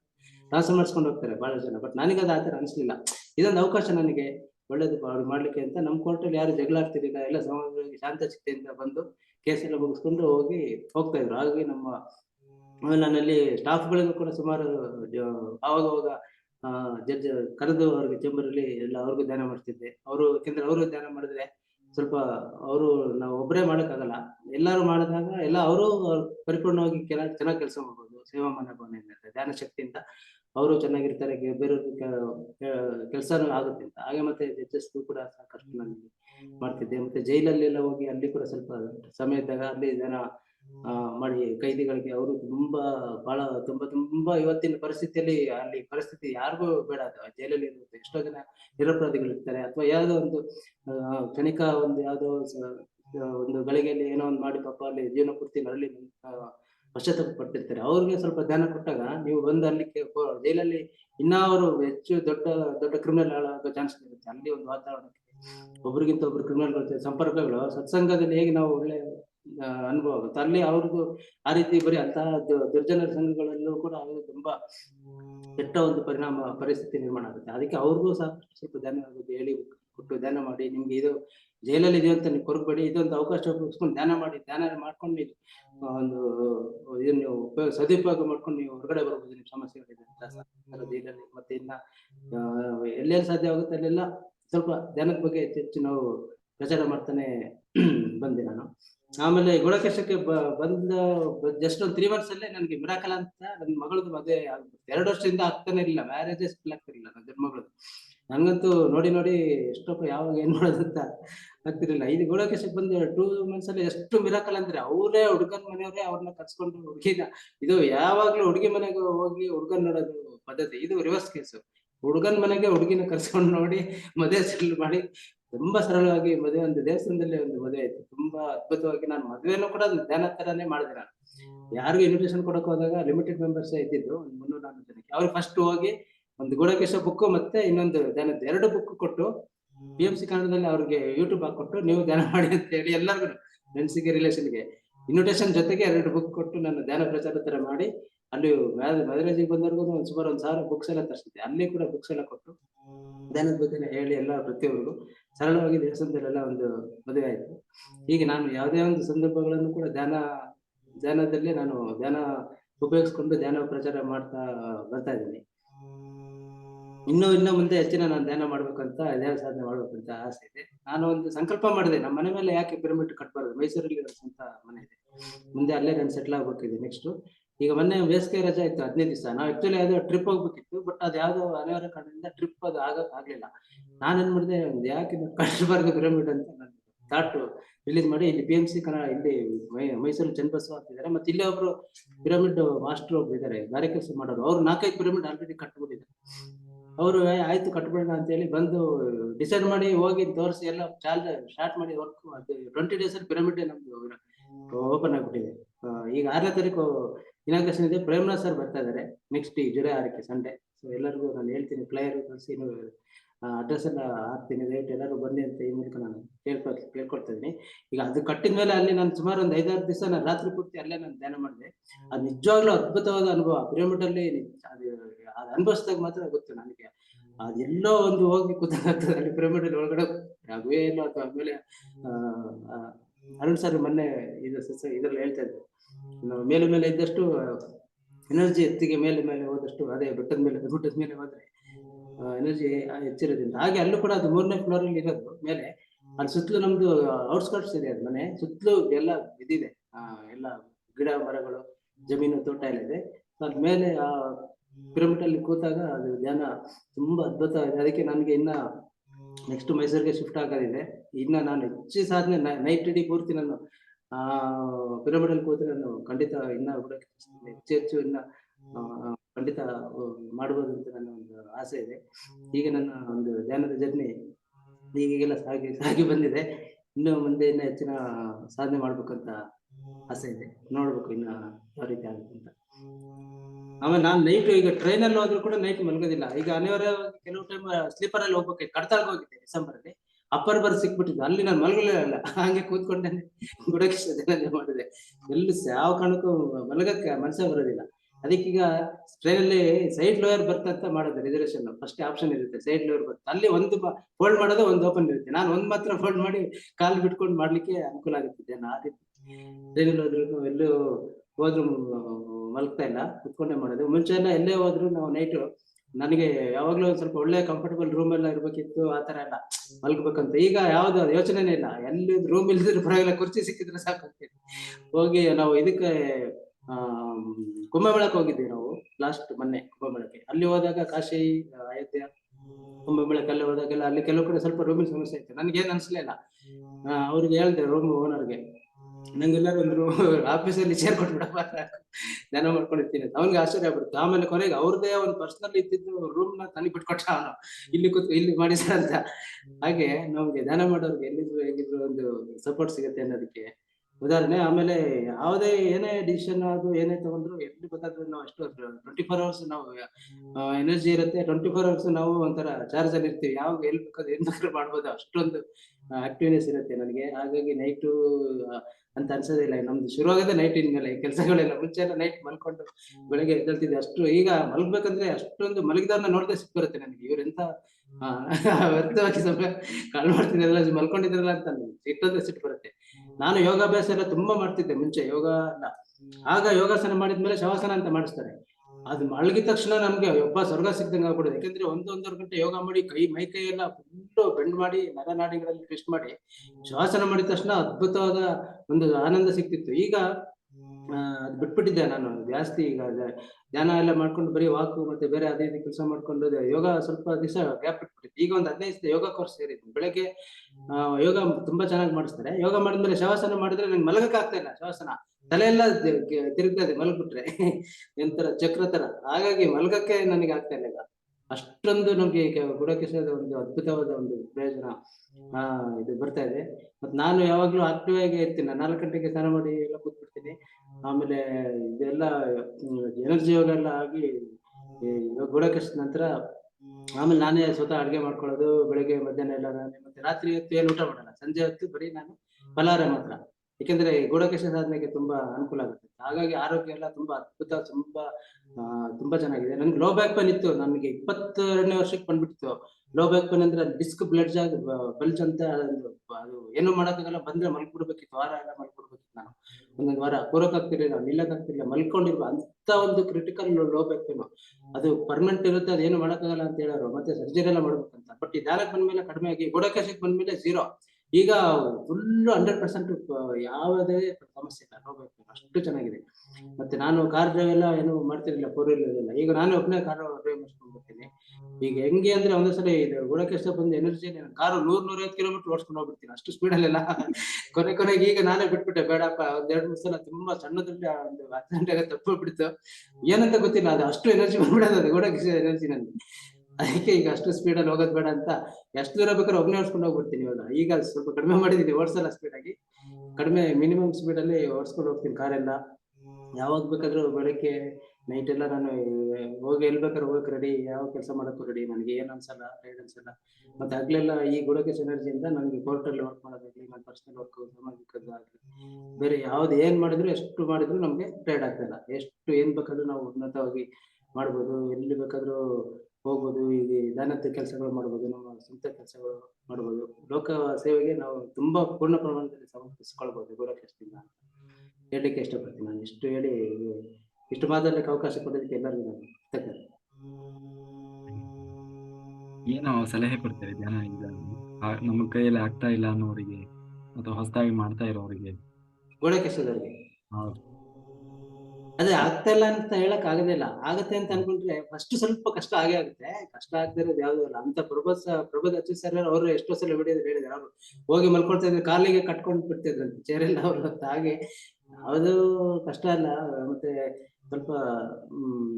Speaker 2: ಟ್ರಾನ್ಸ್ಫರ್ ಮಾಡಿಸ್ಕೊಂಡು ಹೋಗ್ತಾರೆ ಬಹಳ ಜನ. ಬಟ್ ನನಗೆ ಅದು ಆತರ ಅನಿಸ್ಲಿಲ್ಲ. ಇದೊಂದು ಅವಕಾಶ ನನಗೆ. ಒಳ್ಳೇದು ಅವ್ರು ಮಾಡ್ಲಿಕ್ಕೆ ಅಂತ ನಮ್ಮ ಕೋರ್ಟಲ್ಲಿ ಯಾರು ಜಗಳ ಆಡ್ತಿರ್ಲಿಲ್ಲ ಎಲ್ಲ ಸಮಾಜವಾಗಿ ಶಾಂತ ಚಿತ್ತೆಯಿಂದ ಬಂದು ಕೇಸ್ ಎಲ್ಲ ಮುಗಿಸ್ಕೊಂಡು ಹೋಗಿ ಹೋಗ್ತಾ ಇದ್ರು. ಹಾಗಾಗಿ ನಮ್ಮ ಆಮೇಲೆ ನನ್ನಲ್ಲಿ ಸ್ಟಾಫ್ಗಳಿಗೂ ಕೂಡ ಸುಮಾರು ಅವಾಗ ಜಡ್ಜ್ ಕರೆದು ಅವ್ರಿಗೆ ಚೇಂಬರ್ ಅಲ್ಲಿ ಎಲ್ಲ ಅವ್ರಿಗೂ ಧ್ಯಾನ ಮಾಡ್ತಿದ್ದೆ. ಅವರು, ಯಾಕೆಂದ್ರೆ ಅವರು ಧ್ಯಾನ ಮಾಡಿದ್ರೆ ಸ್ವಲ್ಪ ಅವರು ನಾವು ಒಬ್ಬರೇ ಮಾಡೋಕ್ಕಾಗಲ್ಲ. ಎಲ್ಲರೂ ಮಾಡಿದಾಗ ಎಲ್ಲ ಅವರು ಪರಿಪೂರ್ಣವಾಗಿ ಕೆಲ, ಚೆನ್ನಾಗಿ ಕೆಲಸ ಮಾಡ್ಬೋದು. ಸೇವಾ ಮನೋಭಾವನೆಯಿಂದ ಧ್ಯಾನ ಶಕ್ತಿಯಿಂದ. ಅವರು ಚೆನ್ನಾಗಿರ್ತಾರೆ ಬೇರೆಯವ್ರಿಗೆ ಕೆಲಸನೂ ಆಗುತ್ತೆ ಅಂತ. ಹಾಗೆ ಮತ್ತೆ ಜಡ್ಜಸ್ ಕೂಡ ಸಾಕಷ್ಟು ನಾನು ಮಾಡ್ತಿದ್ದೆ. ಮತ್ತೆ ಜೈಲಲ್ಲೆಲ್ಲ ಹೋಗಿ ಅಲ್ಲಿ ಕೂಡ ಸ್ವಲ್ಪ ಸಮಯ ಇದ್ದಾಗ ಅಲ್ಲಿ ಜನ ಮಾಡಿ ಕೈದಿಗಳಿಗೆ ಅವರು ತುಂಬಾ ಬಹಳ ತುಂಬಾ ತುಂಬಾ ಇವತ್ತಿನ ಪರಿಸ್ಥಿತಿಯಲ್ಲಿ ಅಲ್ಲಿ ಪರಿಸ್ಥಿತಿ ಯಾರಿಗೂ ಬೇಡ ಜೈಲಲ್ಲಿ ಇರುತ್ತೆ ಎಷ್ಟೋ ಜನ ನಿರಪರಾಧಿಗಳು ಇರ್ತಾರೆ. ಅಥವಾ ಯಾವುದೋ ಒಂದು ಕ್ಷಣಿಕ ಒಂದು ಯಾವುದೋ ಒಂದು ಗಳಿಗೆಯಲ್ಲಿ ಏನೋ ಒಂದು ಮಾಡಿ ಪಾಪ ಅಲ್ಲಿ ಜೀವನ ಪೂರ್ತಿ ನರಳಿ ಪಶ್ಚಾತ್ತಾಪ ಪಟ್ಟಿರ್ತಾರೆ ಅವ್ರಿಗೆ ಸ್ವಲ್ಪ ಧ್ಯಾನ ಕೊಟ್ಟಾಗ ನೀವು ಬಂದು ಅಲ್ಲಿ ಜೈಲಲ್ಲಿ ಇನ್ನ ಅವರು ಹೆಚ್ಚು ದೊಡ್ಡ ದೊಡ್ಡ ಕ್ರಿಮಿನಲ್ ಆಗೋ ಚಾನ್ಸ್ ಇರುತ್ತೆ ಅಲ್ಲಿ ಒಂದು ವಾತಾವರಣ ಒಬ್ರಿಗಿಂತ ಒಬ್ರು ಕ್ರಿಮಿನಲ್ ಸಂಪರ್ಕಗಳು, ಸತ್ಸಂಗದಲ್ಲಿ ಹೇಗೆ ನಾವು ಒಳ್ಳೆ ಅನುಭವ ಆಗುತ್ತೆ. ಅಲ್ಲಿ ಅವ್ರಿಗೂ ಆ ರೀತಿ ಬರೀ ಅಂತಹ ದುರ್ಜನ ಸಂಘಗಳಲ್ಲೂ ಕೂಡ ತುಂಬಾ ಕೆಟ್ಟ ಒಂದು ಪರಿಣಾಮ, ಪರಿಸ್ಥಿತಿ ನಿರ್ಮಾಣ ಆಗುತ್ತೆ. ಅದಕ್ಕೆ ಅವ್ರಿಗೂ ಸಹ ಸ್ವಲ್ಪ ಧ್ಯಾನ ಹೇಳಿ ಕೊಟ್ಟು ಧ್ಯಾನ ಮಾಡಿ, ನಿಮ್ಗೆ ಇದು ಜೈಲಲ್ಲಿ ಇದೆ ಅಂತ ನೀವು ಕೊರಗಬೇಡಿ ಇದೊಂದು ಅವಕಾಶ ಉಪಯೋಗಿಸ್ಕೊಂಡು ಧ್ಯಾನ ಮಾಡಿ, ಧ್ಯಾನ ಮಾಡ್ಕೊಂಡು ನೀವು ಒಂದು ಇದನ್ನ ನೀವು ಉಪಯೋಗ, ಸದುಪಯೋಗ ಮಾಡ್ಕೊಂಡು ನೀವು ಹೊರಗಡೆ ಬರ್ಬೋದು, ನಿಮ್ಮ ಸಮಸ್ಯೆಗಳಿದೆ ಜೈಲಲ್ಲಿ. ಮತ್ತೆ ಇನ್ನ ಎಲ್ಲೆಲ್ಲಿ ಸಾಧ್ಯ ಆಗುತ್ತೆ ಅಲ್ಲೆಲ್ಲ ಸ್ವಲ್ಪ ಧ್ಯಾನದ ಬಗ್ಗೆ ಹೆಚ್ಚು ನಾವು ಪ್ರಚಾರ ಮಾಡ್ತಾನೆ ಬಂದೆ ನಾನು. ಆಮೇಲೆ ಗೋಳಕೇಶಕ್ಕೆ ಬಂದ, ಜಸ್ಟ್ ಒಂದು ತ್ರೀ ಮಂತ್ಸ್ ಅಲ್ಲೇ ನನಗೆ ಮಿರಾಕಲ್ ಅಂತ ನನ್ನ ಮಗಳದ್ದು ಮದುವೆ ಎರಡು ವರ್ಷದಿಂದ ಆಗ್ತಾನೆ ಇರಲಿಲ್ಲ ಮ್ಯಾರೇಜಸ್ ಆಗ್ತಿರ್ಲಿಲ್ಲ ನನ್ನ ಮಗಳದ್ದು ನಂಗಂತೂ ನೋಡಿ ನೋಡಿ ಎಷ್ಟೊಪ್ಪ ಯಾವಾಗ ಏನ್ ಮಾಡೋದಂತ ಆಗ್ತಿರ್ಲಿಲ್ಲ ಇದು ಗೋಡಕ್ಕೆ ಬಂದು ಟೂ ಮಂತ್ಸ್ ಅಲ್ಲಿ ಎಷ್ಟು ಮಿರಾಕಲ್ ಅಂದ್ರೆ ಅವರೇ ಹುಡುಗನ ಮನೆಯವರೇ ಅವ್ರನ್ನ ಕರ್ಸ್ಕೊಂಡು ಹುಡುಗಿನ ಇದು ಯಾವಾಗ್ಲೂ ಹುಡುಗಿ ಮನೆಗೆ ಹೋಗಿ ಹುಡುಗನ್ ನೋಡೋದು ಪದ್ಧತಿ. ಇದು ರಿವರ್ಸ್ ಕೇಸ್ ಹುಡುಗನ ಮನೆಗೆ ಹುಡುಗಿನ ಕರ್ಸ್ಕೊಂಡು ನೋಡಿ ಮದುವೆ ಸೆಟ್ಲ್ ಮಾಡಿ. ತುಂಬಾ ಸರಳವಾಗಿ ಮದುವೆ, ಒಂದು ದೇವಸ್ಥಾನದಲ್ಲಿ ಒಂದು ಮದುವೆ ಆಯ್ತು. ತುಂಬಾ ಅದ್ಭುತವಾಗಿ ನಾನು ಮದುವೆನೂ ಕೂಡ ಧ್ಯಾನ ತರಾನೇ ಮಾಡಿದೆ ನಾನು. ಯಾರಿಗೂ ಇನ್ವಿಟೇಷನ್ ಕೊಡಕ್ ಹೋದಾಗ ಲಿಮಿಟೆಡ್ ಮೆಂಬರ್ಸ್ ಇದ್ದಿದ್ದು, ಒಂದು ಮುನ್ನೂರ ನಾಲ್ಕು ಜನಕ್ಕೆ. ಅವ್ರಿಗೆ ಫಸ್ಟ್ ಹೋಗಿ ಒಂದು ಗುಣಕೇಶ ಬುಕ್ ಮತ್ತೆ ಇನ್ನೊಂದು ಧ್ಯಾನದ ಎರಡು ಬುಕ್ ಕೊಟ್ಟು ಪಿ ಎಂ ಸಿ ಕನ್ನಡದಲ್ಲಿ ಅವ್ರಿಗೆ ಯೂಟ್ಯೂಬ್ ಹಾಕೊಟ್ಟು ನೀವು ಧ್ಯಾನ ಮಾಡಿ ಅಂತ ಹೇಳಿ ಎಲ್ಲರಿಗೂ ಫ್ರೆಂಡ್ಸಿಗೆ ರಿಲೇಷನ್ಗೆ ಇನ್ವಿಟೇಷನ್ ಜೊತೆಗೆ ಎರಡು ಬುಕ್ ಕೊಟ್ಟು ನಾನು ಧ್ಯಾನ ಪ್ರಚಾರ ತರ ಮಾಡಿ ಅಲ್ಲಿ ಮದ್ರಾಸಿಗೆ ಬಂದವರೆಗೂ ಒಂದು ಸುಮಾರು ಒಂದು ಸಾವಿರ ಬುಕ್ಸ್ ಎಲ್ಲ ತರಿಸಿದ್ದೆ. ಅಲ್ಲಿ ಕೂಡ ಬುಕ್ಸ್ ಎಲ್ಲ ಕೊಟ್ಟು ಧ್ಯಾನದ ಬಗ್ಗೆ ಹೇಳಿ ಎಲ್ಲ ಪ್ರತಿಯೊಬ್ಬರಿಗೂ ಸರಳವಾಗಿ ದೇವಸ್ಥಾನದಲ್ಲೆಲ್ಲ ಒಂದು ಮದುವೆ ಆಯ್ತು. ಹೀಗೆ ನಾನು ಯಾವುದೇ ಒಂದು ಸಂದರ್ಭಗಳನ್ನು ಕೂಡ ಧ್ಯಾನ ಧ್ಯಾನದಲ್ಲಿ ನಾನು ಧ್ಯಾನ ಉಪಯೋಗಿಸ್ಕೊಂಡು ಧ್ಯಾನ ಪ್ರಚಾರ ಮಾಡ್ತಾ ಬರ್ತಾ ಇದ್ದೀನಿ. ಇನ್ನು ಇನ್ನು ಮುಂದೆ ಹೆಚ್ಚಿನ ನಾನು ಧ್ಯಾನ ಮಾಡ್ಬೇಕಂತ, ಧ್ಯಾನ ಸಾಧನೆ ಮಾಡ್ಬೇಕಂತ ಆಸೆ ಇದೆ. ನಾನು ಒಂದು ಸಂಕಲ್ಪ ಮಾಡಿದೆ. ನಮ್ಮ ಮನೆ ಮೇಲೆ ಯಾಕೆ ಪಿರಮಿಡ್ ಕಟ್ಬಾರ್ದು? ಮೈಸೂರಲ್ಲಿ ಅಂತ ಮನೆ ಇದೆ. ಮುಂದೆ ಅಲ್ಲೇ ನಾನು ಸೆಟ್ಲ್ ಆಗ್ಬೇಕಿದೆ ನೆಕ್ಸ್ಟ್ ಈಗ ಮೊನ್ನೆ ಬೇಸಿಗೆ ರಜಾ ಇತ್ತು ಹದಿನೈದು ದಿವಸ. ನಾವು ಆಕ್ಚುಲಿ ಯಾವ್ದೋ ಟ್ರಿಪ್ ಹೋಗ್ಬೇಕಿತ್ತು ಬಟ್ ಅದು ಯಾವ್ದೋ ಅನಿವಾರ್ಯ ಕಾರಣದಿಂದ ಟ್ರಿಪ್ ಅದು ಆಗಕ್ ಆಗ್ಲಿಲ್ಲ. ನಾನೇನ್ ಮಾಡಿದೆ? ಯಾಕೆ ಕಟ್ಬಾರ್ದು ಪಿರಮಿಡ್ ಅಂತ ನಾನು ಥಾಟ್ ರಿಲೀಸ್ ಮಾಡಿ ಇಲ್ಲಿ ಪಿ ಎಂ ಸಿ ಕನ್ನಡ ಇಲ್ಲಿ ಮೈಸೂರು ಚನ್ನಬಸವ ಅಂತಿದ್ದಾರೆ ಮತ್ತೆ ಇಲ್ಲಿ ಒಬ್ರು ಪಿರಮಿಡ್ ಮಾಸ್ಟರ್ ಒಬ್ರು ಇದ್ದಾರೆ ಗಾರೆ ಕೆಲಸ ಮಾಡೋರು. ಅವ್ರು ನಾಲ್ಕೈದು ಪಿರಮಿಡ್ ಆಲ್ರೆಡಿ ಕಟ್ಬಿಟ್ಟಿದ್ದಾರೆ. ಅವರು ಆಯ್ತು ಕಟ್ಬಿಡೋಣ ಅಂತ ಹೇಳಿ ಬಂದು ಡಿಸೈಡ್ ಮಾಡಿ ಹೋಗಿ ತೋರಿಸಿ ಎಲ್ಲ ಚಾಲ್ ಸ್ಟಾರ್ಟ್ ಮಾಡಿ ವರ್ಕ್ ಟ್ವೆಂಟಿ ಡೇಸ್ ಅಲ್ಲಿ ಪಿರಮಿಡ್ ನಮ್ದು ಓಪನ್ ಆಗ್ಬಿಟ್ಟಿದೆ. ಈಗ ಆರನೇ ತಾರೀಕು ಇನಾಗ್ರೇಷನ್ ಇದೆ. ಪ್ರೇಮನಾಥ್ ಸರ್ ಬರ್ತಾ ಇದಾರೆ. ನೆಕ್ಸ್ಟ್ ಈ ಜುಲೈ ಆರಕ್ಕೆ ಸಂಡೆ ಸೊ ಎಲ್ಲರಿಗೂ ನಾನು ಹೇಳ್ತೀನಿ ಪ್ಲೇಯರ್ ಕಳಿಸಿ ಅಡ್ರೆಸ್ ಎಲ್ಲ ಹಾಕ್ತೀನಿ ರೇಟ್ ಎಲ್ಲರೂ ಬನ್ನಿ ಅಂತ ಈ ಮೂಲಕ ನಾನು ಕೇಳ್ಕೊ ಕೇಳ್ಕೊಳ್ತಾ ಇದ್ದೀನಿ. ಈಗ ಅದು ಕಟ್ಟಿದ ಮೇಲೆ ಅಲ್ಲಿ ನಾನು ಸುಮಾರು ಒಂದು ಐದಾರು ದಿವಸ ನಾನು ರಾತ್ರಿ ಪೂರ್ತಿ ಅಲ್ಲೇ ನಾನು ಧ್ಯಾನ ಮಾಡಿದೆ. ಅದು ನಿಜವಾಗ್ಲೂ ಅದ್ಭುತವಾದ ಅನುಭವ. ಪಿರಮಿಡ್ ಅಲ್ಲಿ ಅದು ಅನುಭವಿಸಿದಾಗ ಮಾತ್ರ ಗೊತ್ತು ನನಗೆ. ಅದೆಲ್ಲೋ ಒಂದು ಹೋಗಿ ಕೂತಾಗ್ತದೆ ಅಲ್ಲಿ ಪಿರಮಿಡ್ ಒಳಗಡೆ ರಘುವೇ ಇಲ್ಲ ಅಥವಾ ಆಮೇಲೆ ಅರುಣ್ ಸರ್ ಮೊನ್ನೆ ಇದು ಸಸ್ಯ ಇದ್ರಲ್ಲಿ ಹೇಳ್ತಾ ಇದ್ರು. ನಾವು ಮೇಲೆ ಮೇಲೆ ಇದ್ದಷ್ಟು ಎನರ್ಜಿ ಎತ್ತಿಗೆ ಮೇಲೆ ಮೇಲೆ ಹೋದಷ್ಟು ಅದೇ ಬೆಟ್ಟದ ಮೇಲೆ ಬೆಟ್ಟದ ಮೇಲೆ ಹೋದ್ರೆ ಎನರ್ಜಿ ಹೆಚ್ಚಿರೋದ್ರಿಂದ. ಹಾಗೆ ಅಲ್ಲೂ ಕೂಡ ಅದು ಮೂರನೇ ಫ್ಲೋರ್ ಅಲ್ಲಿ ಇರೋದು ಮೇಲೆ. ಅಲ್ಲಿ ಸುತ್ತಲೂ ನಮ್ದು ಔಟ್ಸ್ಕರ್ಟ್ಸ್ ಇದೆ ಅದು ಮನೆ. ಸುತ್ತಲೂ ಎಲ್ಲ ಇದಿದೆ. ಎಲ್ಲ ಗಿಡ ಮರಗಳು ಜಮೀನು ತೋಟ ಎಲ್ಲ ಇದೆ. So ಅದ್ ಮೇಲೆ ಆ ಪಿರಮಿಡ್ ಅಲ್ಲಿ ಕೂತಾಗ ಅದು ಧ್ಯಾನ ತುಂಬಾ ಅದ್ಭುತ ಅದಕ್ಕೆ ನನಗೆ ಇನ್ನ ನೆಕ್ಸ್ಟ್ ಮೈಸೂರಿಗೆ ಶಿಫ್ಟ್ ಆಗೋದಿದೆ ಇನ್ನ ನಾನು ಹೆಚ್ಚು ಸಾಧನೆ ನೈಟ್ ಇಡೀ ಪೂರ್ತಿ ನಾನು, ಆ ಪಿರಮಿಡ್ ಅಲ್ಲಿ ಕೂತ್ರೆ ನಾನು ಖಂಡಿತ ಇನ್ನ ಹೆಚ್ಚು ಹೆಚ್ಚು ಇನ್ನ ಖಂಡಿತ ಮಾಡಬಹುದು ಅಂತ ನನ್ನ ಒಂದು ಆಸೆ ಇದೆ. ಈಗ ನನ್ನ ಒಂದು ಧ್ಯಾನದ ಜರ್ನಿ ಈಗೀಗೆಲ್ಲ ಸಾಗಿ ಸಾಗಿ ಬಂದಿದೆ. ಇನ್ನು ಮುಂದೆ ಇನ್ನ ಹೆಚ್ಚಿನ ಸಾಧನೆ ಮಾಡ್ಬೇಕಂತ ಆಸೆ ಇದೆ. ನೋಡ್ಬೇಕು ಇನ್ನ ಯಾವ ರೀತಿ ಆಗುತ್ತೆ ಅಂತ ಆಮೇಲೆ ನಾನು ನೈಟ್ ಈಗ ಟ್ರೈನ್ ಅಲ್ಲಿ ಹೋದ್ರು ಕೂಡ ನೈಟ್ ಮಲಗೋದಿಲ್ಲ. ಈಗ ಅನಿವಾರ್ಯ ಕೆಲವು ಟೈಮ್ ಸ್ಲೀಪರ್ ಅಲ್ಲಿ ಹೋಗ್ಬೇಕು ಕಡ್ತಾಳ್ಗೆ ಹೋಗಿದ್ದೆ ಡಿಸೆಂಬರ್ ಅಲ್ಲಿ. ಅಪ್ಪರ್ ಬರ್ ಸಿಕ್ಬಿಟ್ಟಿದ್ದು ಅಲ್ಲಿ ನಾನು ಮಲಗಲಿಲ್ಲ ಹಂಗೆ ಕೂತ್ಕೊಂಡೆ. ಧ್ಯಾನ ಮಾಡಿದೆ. ಎಲ್ಲಿ ಯಾವ ಕಾರಣಕ್ಕೂ ಮಲಗಕ್ಕೆ ಮನಸ್ಸೇ ಬರೋದಿಲ್ಲ. ಟ್ರೈನ್ ಅಲ್ಲಿ ಸೈಡ್ ಲೋಯರ್ ಬರ್ತಂತ ಮಾಡೋದು ರಿಸರ್ವೇಷನ್ ಫಸ್ಟ್ ಆಪ್ಷನ್ ಇರುತ್ತೆ. ಸೈಡ್ ಲೋಯರ್ ಬರ್ತ್ ಅಲ್ಲಿ ಒಂದು ಫೋಲ್ಡ್ ಮಾಡೋದು ಒಂದು ಓಪನ್ ಇರುತ್ತೆ. ನಾನು ಒಂದ್ ಮಾತ್ರ ಫೋಲ್ಡ್ ಮಾಡಿ ಕಾಲ್ ಬಿಟ್ಕೊಂಡು ಮಾಡ್ಲಿಕ್ಕೆ ಅನುಕೂಲ ಆಗುತ್ತೆ. ಆ ಟ್ರೈನ್ ಟ್ರೈನಲ್ಲಿ ಹೋದ್ರು ಎಲ್ಲೂ ಹೋದ್ರು ಮಲಗ್ತಾ ಇಲ್ಲ, ಕುತ್ಕೊಂಡೆ ಮಾಡೋದು. ಮುಂಚೆ ಎಲ್ಲ ಹೋದ್ರು ನಾವು ನೈಟ್ ನನಗೆ ಯಾವಾಗ್ಲೂ ಒಂದ್ ಸ್ವಲ್ಪ ಒಳ್ಳೆ ಕಂಫರ್ಟಬಲ್ ರೂಮ್ ಎಲ್ಲ ಇರ್ಬೇಕಿತ್ತು, ಆ ತರ ಎಲ್ಲ ಮಲ್ಗ್ಬೇಕಂತ. ಈಗ ಯಾವ್ದು ಯೋಚನೆನೇ ಇಲ್ಲ. ಎಲ್ಲಿ ರೂಮ್ ಇಲ್ದಿದ್ರೆ ಪರವಾಗಿಲ್ಲ, ಕುರ್ಚಿ ಸಿಕ್ಕಿದ್ರೆ ಸಾಕು ಹೋಗಿ ನಾವು ಇದಕ್ಕೆ, ಆ, ಕುಂಭಮೇಳಕ್ಕೆ ಹೋಗಿದ್ವಿ ನಾವು ಲಾಸ್ಟ್ ಮೊನ್ನೆ ಕುಂಭಮೇಳಕ್ಕೆ. ಅಲ್ಲಿ ಹೋದಾಗ ಕಾಶಿ, ಅಯೋಧ್ಯ, ಕುಂಭಮೇಳಕ್ಕೆ ಅಲ್ಲಿ ಹೋದಾಗೆಲ್ಲ ಅಲ್ಲಿ ಕೆಲವು ಕಡೆ ಸ್ವಲ್ಪ ರೂಮಿನ ಸಮಸ್ಯೆ ಇತ್ತು. ಏನ್ ಅನ್ಸ್ಲಿಲ್ಲ ಅವ್ರಿಗೆ ಹೇಳ್ದೆ ರೂಮ್ ಓನರ್ಗೆ ನಂಗೆಲ್ಲರೂ ಆಫೀಸ್ ಆಫೀಸಲ್ಲಿ ಚೇರ್ ಕೊಟ್ಬಿಡಪ್ಪ ಧ್ಯಾನ ಮಾಡ್ಕೊಂಡಿರ್ತೀನಿ ಅವನ್ಗೆ ಆಶ್ಚರ್ಯ ಆಗ್ಬಿಡ್ತು. ಆಮೇಲೆ ಕೊನೆಗೆ ಅವ್ರದೇ ಒಂದು ಪರ್ಸನಲ್ ಇದ್ದಿದ್ದು ರೂಮ್ನ ತನಿ ಬಿಟ್ಕೊಟ್ಟ ಅವನು. ಇಲ್ಲಿ ಕೂತ್, ಇಲ್ಲಿ ಮಾಡಿ ಸರ್ ಅಂತ. ಹಾಗೆ ನಮ್ಗೆ ಧ್ಯಾನ ಮಾಡೋರ್ಗೆ ಎಲ್ಲಿದ್ರು ಹೇಗಿದ್ರು ಒಂದು ಸಪೋರ್ಟ್ ಸಿಗುತ್ತೆ ಅನ್ನೋದಕ್ಕೆ. ಉದಾಹರಣೆ, ಆಮೇಲೆ ಯಾವುದೇ ಏನೇ ಡಿಸಿಷನ್ ಅದು ಏನೇ ತಗೊಂಡ್ರು ಎಲ್ಲಿ ಗೊತ್ತಾದ್ರು ನಾವು ಅಷ್ಟು ಟ್ವೆಂಟಿ ಫೋರ್ ಅವರ್ಸ್ ನಾವು ಎನರ್ಜಿ ಇರುತ್ತೆ. ಟ್ವೆಂಟಿ ಫೋರ್ ಅವರ್ಸ್ ನಾವು ಒಂಥರ ಚಾರ್ಜ್ ಅಲ್ಲಿ ಇರ್ತೀವಿ ಯಾವಾಗ ಎಲ್ಲಿ ಬೇಕಾದ್ರೆ ಏನ್ ಬೇಕಾದ್ರೂ ಮಾಡ್ಬೋದು. ಅಷ್ಟೊಂದು ಆಕ್ಟಿವ್ನೆಸ್ ಇರುತ್ತೆ ನನಗೆ. ಹಾಗಾಗಿ ನೈಟು ಅಂತ ಅನ್ಸೋದಿಲ್ಲ ನಮ್ದು ಶುರುವಾಗದೆ ನೈಟ್ ಇನ್ಮೇಲೆ ಕೆಲಸಗಳೆಲ್ಲ ಮುಂಚೆ ಎಲ್ಲ ನೈಟ್ ಮಲ್ಕೊಂಡು ಬೆಳಗ್ಗೆ ಎದ್ದೇಳ್ತಿದ್ದೆ. ಅಷ್ಟು ಈಗ ಮಲ್ಬೇಕಂದ್ರೆ ಅಷ್ಟೊಂದು ಮಲಗಿದವ್ರನ್ನ ನೋಡದೆ ಸಿಟ್ಟು ಬರುತ್ತೆ ನನಗೆ ಇವ್ರೆಂತ ವ್ಯರ್ಥವಾಗಿ ಸ್ವಲ್ಪ ಕಾಲ್ ಮಾಡ್ತಿದ್ರಲ್ಲ ಮಲ್ಕೊಂಡಿದ್ರಲ್ಲ ಅಂತ ನನಗೆ. ಸಿಟ್ಟಂದ್ರೆ ಸಿಟ್ಟು ಬರುತ್ತೆ. ನಾನು ಯೋಗಾಭ್ಯಾಸ ಎಲ್ಲ ತುಂಬಾ ಮಾಡ್ತಿದ್ದೆ ಮುಂಚೆ. ಯೋಗ ಆಗ ಯೋಗಾಸನ ಮಾಡಿದ್ಮೇಲೆ ಶವಾಸನ ಅಂತ ಮಾಡಿಸ್ತಾರೆ. ಅದು ಮಳಗಿದ ತಕ್ಷಣ ನಮ್ಗೆ ಒಬ್ಬ ಸ್ವರ್ಗ ಸಿಕ್ದಂಗ ಆಗ್ಬಿಡುದು ಯಾಕಂದ್ರೆ ಒಂದೊಂದರ ಗಂಟೆ ಯೋಗ ಮಾಡಿ ಕೈ ಮೈ ಕೈ ಎಲ್ಲ ಫುಲ್ ಬೆಂಡ್ ಮಾಡಿ ನರನಾಡಿಗಳಲ್ಲಿ ಟ್ವಿಸ್ಟ್ ಮಾಡಿ ಶ್ವಾಸನ ಮಾಡಿದ ತಕ್ಷಣ ಅದ್ಭುತವಾದ ಒಂದು ಆನಂದ ಸಿಕ್ತಿತ್ತು. ಈಗ ಅದ್ ಬಿಟ್ಬಿಟ್ಟಿದ್ದೆ ನಾನು ಜಾಸ್ತಿ ಈಗ ಧ್ಯಾನ ಎಲ್ಲ ಮಾಡ್ಕೊಂಡು ಬರೀ ವಾಕು ಮತ್ತೆ ಬೇರೆ ಅದೇ ಇದು ಕೆಲಸ ಮಾಡ್ಕೊಂಡು ಯೋಗ ಸ್ವಲ್ಪ ದಿವಸ ಗ್ಯಾಪ್ ಬಿಟ್ಬಿಟ್ಟಿದ್ದೆ ಈಗ ಒಂದು ಹದಿನೈದು ದಿವಸ ಯೋಗ ಕೋರ್ಸ್ ಸೇರಿದ್ದೆ ಬೆಳಗ್ಗೆ ಆ, ಯೋಗ ತುಂಬಾ ಚೆನ್ನಾಗಿ ಮಾಡಿಸ್ತಾರೆ. ಯೋಗ ಮಾಡಿದ್ಮೇಲೆ ಶವಾಸನ ಮಾಡಿದ್ರೆ ನಂಗೆ ಮಲಗಕ್ಕೆ ಆಗ್ತಾ ಇಲ್ಲ ಶವಾಸನ. ತಲೆ ಎಲ್ಲ ತಿರುಗ್ತಾ ಇದೆ ತಿರುಗ್ತದೆ ಮಲಗ್ಬಿಟ್ರೆ. ಎಂತರ ಚಕ್ರ ತರ. ಹಾಗಾಗಿ ಮಲಗಕ್ಕೆ ನನಗೆ ಆಗ್ತಾ ಇಲ್ಲ ಈಗ. ಅಷ್ಟೊಂದು ನಮ್ಗೆ ಗುಡಕೇಶದ ಒಂದು ಅದ್ಭುತವಾದ ಒಂದು ಪ್ರಯೋಜನ ಆ ಇದು ಬರ್ತಾ ಇದೆ. ಮತ್ ನಾನು ಯಾವಾಗ್ಲೂ ಆಕ್ಟಿವ್ ಆಗಿ ಇರ್ತೀನಿ. ನಾಲ್ಕು ಗಂಟೆಗೆ ಸ್ನಾನ ಮಾಡಿ ಎಲ್ಲ ಕೂತ್ಬಿಡ್ತೀನಿ. ಆಮೇಲೆ ಇದೆಲ್ಲ ಎನರ್ಜಿ ಅವರೆಲ್ಲ ಆಗಿ ಗುಡಕಷ್ಟ ನಂತರ ಆಮೇಲೆ ನಾನೇ ಸ್ವತಃ ಅಡುಗೆ ಮಾಡ್ಕೊಳ್ಳೋದು, ಬೆಳಿಗ್ಗೆ, ಮಧ್ಯಾಹ್ನ ಎಲ್ಲ ನಾನೇ ಮತ್ತೆ ರಾತ್ರಿ ಹೊತ್ತು ಏನು ಊಟ ಮಾಡಲ್ಲ? ಸಂಜೆ ಹೊತ್ತು ಬರೀ ನಾನು ಫಲಹಾರ ಮಾತ್ರ. ಯಾಕೆಂದ್ರೆ ಗೋಡಕೇಶ ಸಾಧನೆಗೆ ತುಂಬಾ ಅನುಕೂಲ ಆಗುತ್ತೆ. ಹಾಗಾಗಿ ಆರೋಗ್ಯ ಎಲ್ಲ ತುಂಬಾ ಅದ್ಭುತ, ತುಂಬಾ ತುಂಬಾ ಚೆನ್ನಾಗಿದೆ. ನನ್ಗೆ ಲೋ ಬ್ಯಾಕ್ ಪೇನ್ ಇತ್ತು. ನನ್ಗೆ ಇಪ್ಪತ್ತೆರಡನೇ ವರ್ಷಕ್ಕೆ ಬಂದ್ಬಿಟ್ಟಿತ್ತು. ಲೋ ಬ್ಯಾಕ್ ಪೇನ್ ಅಂದ್ರೆ ಡಿಸ್ಕ್ ಬ್ಲಡ್ ಜಾಗ ಬಲ್ಜ್ ಅಂತ ಅದು ಏನು ಮಾಡೋಕ್ಕಾಗಲ್ಲ. ಬಂದ್ರೆ ಮಲ್ಕೊಡ್ಬೇಕಿತ್ತು. ವಾರ ಎಲ್ಲ ಮಲ್ಕೊಡ್ಬೇಕಿತ್ತು ನಾನು. ಒಂದೊಂದು ವಾರ ಕೂರಕ್ಕಾಗ್ತಿರ್ಲಿಲ್ಲ ನಿಲ್ಲಕ್ಕಾಗ್ತಿರ್ಲಿಲ್ಲ. ಮಲ್ಕೊಂಡಿರುವ ಅಂತ ಒಂದು ಕ್ರಿಟಿಕಲ್ ಲೋ ಬ್ಯಾಕ್ ಪೇನ್ ಅದು ಪರ್ಮನೆಂಟ್ ಇರುತ್ತೆ. ಅದೇನು ಮಾಡಕ್ಕಾಗಲ್ಲ ಅಂತ ಹೇಳೋರು. ಮತ್ತೆ ಸರ್ಜರಿ ಎಲ್ಲ ಮಾಡ್ಬೇಕಂತ. ಬಟ್ ಈ ದಾರಕ್ಕೆ ಬಂದ್ಮೇಲೆ ಕಡಿಮೆ ಆಗಿ ಗುಡಕೇಶಕ್ಕೆ ಬಂದ್ಮೇಲೆ ಝೀರೋ ಈಗ ಫುಲ್ ಹಂಡ್ರೆಡ್ ಪರ್ಸೆಂಟ್ ಯಾವುದೇ ಸಮಸ್ಯೆ ಇಲ್ಲ. ಹೋಗಬೇಕು. ಅಷ್ಟು ಚೆನ್ನಾಗಿದೆ. ಮತ್ತೆ ನಾನು ಕಾರ್ ಡ್ರೈವ್ ಎಲ್ಲ ಏನು ಮಾಡ್ತಿರ್ಲಿಲ್ಲ ಫೋರ್ ವೀಲರ್ ಎಲ್ಲ ಈಗ ನಾನು ಒಬ್ಬನೇ ಕಾರ್ ಡ್ರೈವ್ ಮಾಡ್ಕೊಂಡು ಬರ್ತೀನಿ ಈಗ ಹೆಂಗೆ ಅಂದ್ರೆ ಒಂದೊಂದ್ಸಲ ಇದು ಗುಣಕೇಶ ಬಂದು ಎನರ್ಜಿ ಕಾರು ನೂರ್, ನೂರೈವತ್ತು ಕಿಲೋಮೀಟರ್ ಓಡಿಸ್ಕೊಂಡು ಹೋಗ್ಬಿಡ್ತೀನಿ. ಅಷ್ಟು ಸ್ಪೀಡಲ್ಲೆಲ್ಲ ಕೊನೆ ಕೊನೆಗೆ ಈಗ ನಾನೇ ಬಿಟ್ಬಿಟ್ಟೆ. ಬೇಡಪ್ಪ, ಒಂದ್ ಎರಡು ಮೂರು ಸಲ ತುಂಬಾ ಸಣ್ಣದ್ರಲ್ಲಿ ಒಂದು ಆಕ್ಸಿಡೆಂಟ್ ಆಗ ತಪ್ಪಿಬಿಡ್ತು. ಏನಂತ ಗೊತ್ತಿಲ್ಲ. ಅದು ಅಷ್ಟು ಎನರ್ಜಿ ಬಂದ್ಬಿಡೋದು, ಅದು ಗುಣಕೇಶ ಎನರ್ಜಿ ನನಗೆ ಅದಕ್ಕೆ ಈಗ ಅಷ್ಟು ಸ್ಪೀಡಲ್ಲಿ ಹೋಗೋದು ಬೇಡ ಅಂತ ಎಷ್ಟು ದೂರ ಬೇಕಾದ್ರೆ ಒಬ್ಬನೇ ಓಡಿಸ್ಕೊಂಡು ಹೋಗ್ಬಿಡ್ತೀನಿ ಇವಾಗ. ಈಗ ಸ್ವಲ್ಪ ಕಡಿಮೆ ಮಾಡಿದೀನಿ ಓಡಿಸಲ್ಲ ಸ್ಪೀಡ್ ಆಗಿ. ಕಡಿಮೆ ಮಿನಿಮಮ್ ಸ್ಪೀಡಲ್ಲಿ ಓಡಿಸ್ಕೊಂಡು ಹೋಗ್ತೀನಿ ಕಾರೆಲ್ಲ ಯಾವಾಗ ಬೇಕಾದ್ರೂ ಬೆಳಗ್ಗೆ ನೈಟ್ ಎಲ್ಲ ನಾನು, ಹೋಗಿ ಎಲ್ಲಿ ಬೇಕಾದ್ರೆ ಹೋಗಕ್ ರೆಡಿ ಯಾವ ಕೆಲಸ ಮಾಡಕ್ಕೂ ರೆಡಿ ನನಗೆ ಏನ್ ಅನ್ಸಲ್ಲ ಟೈರ್ಡ್ ಅನ್ಸಲ್ಲ ಮತ್ತೆ ಆಗ್ಲೆಲ್ಲ ಈ ಗುಡಕೇಶ್ ಎನರ್ಜಿಯಿಂದ ನನಗೆ ಕೋರ್ಟಲ್ಲಿ ವರ್ಕ್ ಮಾಡೋದಾಗ್ಲಿ ನನ್ನ ಪರ್ಸನಲ್ ವರ್ಕ್ ಸಾಮಾಜಿಕದ್ದು ಆಗ್ಲಿ. ಬೇರೆ ಯಾವ್ದು ಏನ್ ಮಾಡಿದ್ರು, ಎಷ್ಟು ಮಾಡಿದ್ರು ನಮಗೆ ಟೈರ್ಡ್ ಆಗ್ತಾ ಇಲ್ಲ. ಎಷ್ಟು ಏನ್ ಬೇಕಾದ್ರೂ ನಾವು ಉನ್ನತವಾಗಿ ಮಾಡ್ಬೋದು, ಎಲ್ಲಿ ಬೇಕಾದ್ರೂ ಹೋಗ್ಬೋದು ಇಲ್ಲಿ ದಾನತ್ಯ ಕೆಲಸಗಳು ಮಾಡ್ಬೋದು ನಮ್ಮ ಸ್ವಂತ ಕೆಲಸಗಳು ಮಾಡ್ಬೋದು. ಲೋಕ ಸೇವೆಗೆ ನಾವು ತುಂಬಾ ಪೂರ್ಣ ಪ್ರಮಾಣದಲ್ಲಿ ಸಮರ್ಪಿಸಿಕೊಳ್ಬೋದು ಗೋರಕ್ಷದಿಂದ ಹೇಳಲಿಕ್ಕೆ ಇಷ್ಟಪಡ್ತೀನಿ ನಾನು. ಇಷ್ಟು ಹೇಳಿ ಇಷ್ಟು ಮಾತಾಡಲಿಕ್ಕೆ ಅವಕಾಶ ಕೊಡೋದಕ್ಕೆ ಎಲ್ಲರಿಗೂ ನಾನು ಕೃತಜ್ಞತೆ
Speaker 1: ಏನು ಸಲಹೆ ಕೊಡ್ತಾರೆ ಧ್ಯಾನ ಈಗ ಆ- ನಮ್ಮ ಕೈಯಲ್ಲಿ ಆಗ್ತಾ ಇಲ್ಲ ಅನ್ನೋರಿಗೆ ಅಥವಾ ಹೊಸದಾಗಿ ಮಾಡ್ತಾ ಇರೋರಿಗೆ.
Speaker 2: ಗೋಳಕ್ಕೆ
Speaker 1: ಹೌದು.
Speaker 2: ಅದೇ ಆಗ್ತಾ ಇಲ್ಲ ಅಂತ ಹೇಳಕ್ ಆಗೋದಿಲ್ಲ ಆಗತ್ತೆ ಅಂತ ಅನ್ಕೊಂಡ್ರೆ ಫಸ್ಟ್ ಸ್ವಲ್ಪ ಕಷ್ಟ ಆಗೇ ಆಗುತ್ತೆ. ಕಷ್ಟ ಆಗದೆ ಇರೋದು ಯಾವ್ದು ಅಂತ ಪ್ರಭಾಸ್, ಪ್ರಭೋದ್ ಅಚ್ಚು ಸರ್ ಅವರು ಎಷ್ಟೋ ಸಲ ವಿಡಿಯೋದಲ್ಲಿ ಹೇಳಿದ್ರು ಅವರು ಹೋಗಿ ಮಲ್ಕೊಳ್ತಾ ಇದ್ರೆ ಕಾಲಿಗೆ ಕಟ್ಕೊಂಡು ಬಿಡ್ತಿದ್ರಂತೆ. ಚೇರೆಲ್ಲ ಅವ್ರು ಅವ್ರ ಹಾಗೆ. ಅದು ಕಷ್ಟ ಅಲ್ಲ. ಮತ್ತೆ ಸ್ವಲ್ಪ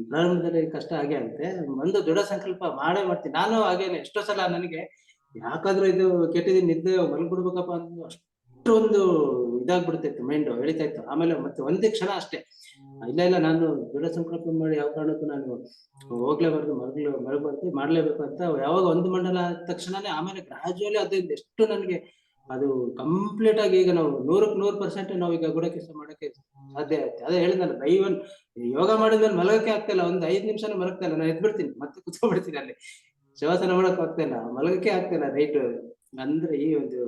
Speaker 2: ಪ್ರಾರಂಭದಲ್ಲಿ ಕಷ್ಟ ಆಗೇ ಆಗುತ್ತೆ. ಒಂದು ದೃಢ ಸಂಕಲ್ಪ ಮಾಡೇ ಮಾಡ್ತೀನಿ. ನಾನು ಹಾಗೇನೆ. ಎಷ್ಟೋ ಸಲ ನನಗೆ ಯಾಕಾದ್ರೂ ಇದು ಕೆಟ್ಟಿದ್ದೀನಿ ನಿದ್ದೆ ಮಲ್ಕೊಡ್ಬೇಕಪ್ಪ ಅಂತ ಅಷ್ಟೊಂದು ಇದಾಗ್ಬಿಡ್ತಿತ್ತು ಮೈಂಡ್ ಎಳಿತಾ ಇತ್ತು ಆಮೇಲೆ ಮತ್ತೆ ಒಂದೇ ಕ್ಷಣ ಅಷ್ಟೇ. ಇಲ್ಲ ಇಲ್ಲ ನಾನು ದೃಢ ಸಂಕಲ್ಪ ಮಾಡಿ ಯಾವ ಕಾರಣಕ್ಕೂ ನಾನು ಹೋಗ್ಲೇಬಾರ್ದು ಮರಗ್ಲು ಮರಬಾರ್ದು ಮಾಡ್ಲೇಬೇಕು ಅಂತ ಯಾವಾಗ ಒಂದು ಮಂಡಲ ಆದ ತಕ್ಷಣನೇ ಆಮೇಲೆ ಗ್ರಾಜುವಲಿ ಅದರಿಂದ ಎಷ್ಟು ನನಗೆ ಅದು ಕಂಪ್ಲೀಟ್ ಆಗಿ ಈಗ ನಾವು ನೂರಕ್ಕೆ ನೂರು ಪರ್ಸೆಂಟ್ ನಾವು ಈಗ ಕೆಲಸ ಮಾಡೋಕೆ ಸಾಧ್ಯ ಆಯ್ತು. ಅದೇ ಹೇಳಿದ್ನಲ್ಲ ದೈವನ್ ಯೋಗ ಮಾಡಿದ್ಮೇಲೆ ಮಲಗಕ್ಕೆ ಆಗ್ತಿಲ್ಲ ಒಂದು ಐದು ನಿಮಿಷನೂ ಮಲಗ್ತಾ ಇಲ್ಲ ನಾನು ಎದ್ಬಿಡ್ತೀನಿ ಮತ್ತೆ ಕುತ್ಕೊಂಡ್ಬಿಡ್ತೀನಿ ಅಲ್ಲಿ. ಶವಾಸನ ಮಾಡಕ್ ಆಗ್ತಾ ಇಲ್ಲ ಮಲಗಕ್ಕೆ ಇಲ್ಲ ರೈಟ್. ಅಂದ್ರೆ ಈ ಒಂದು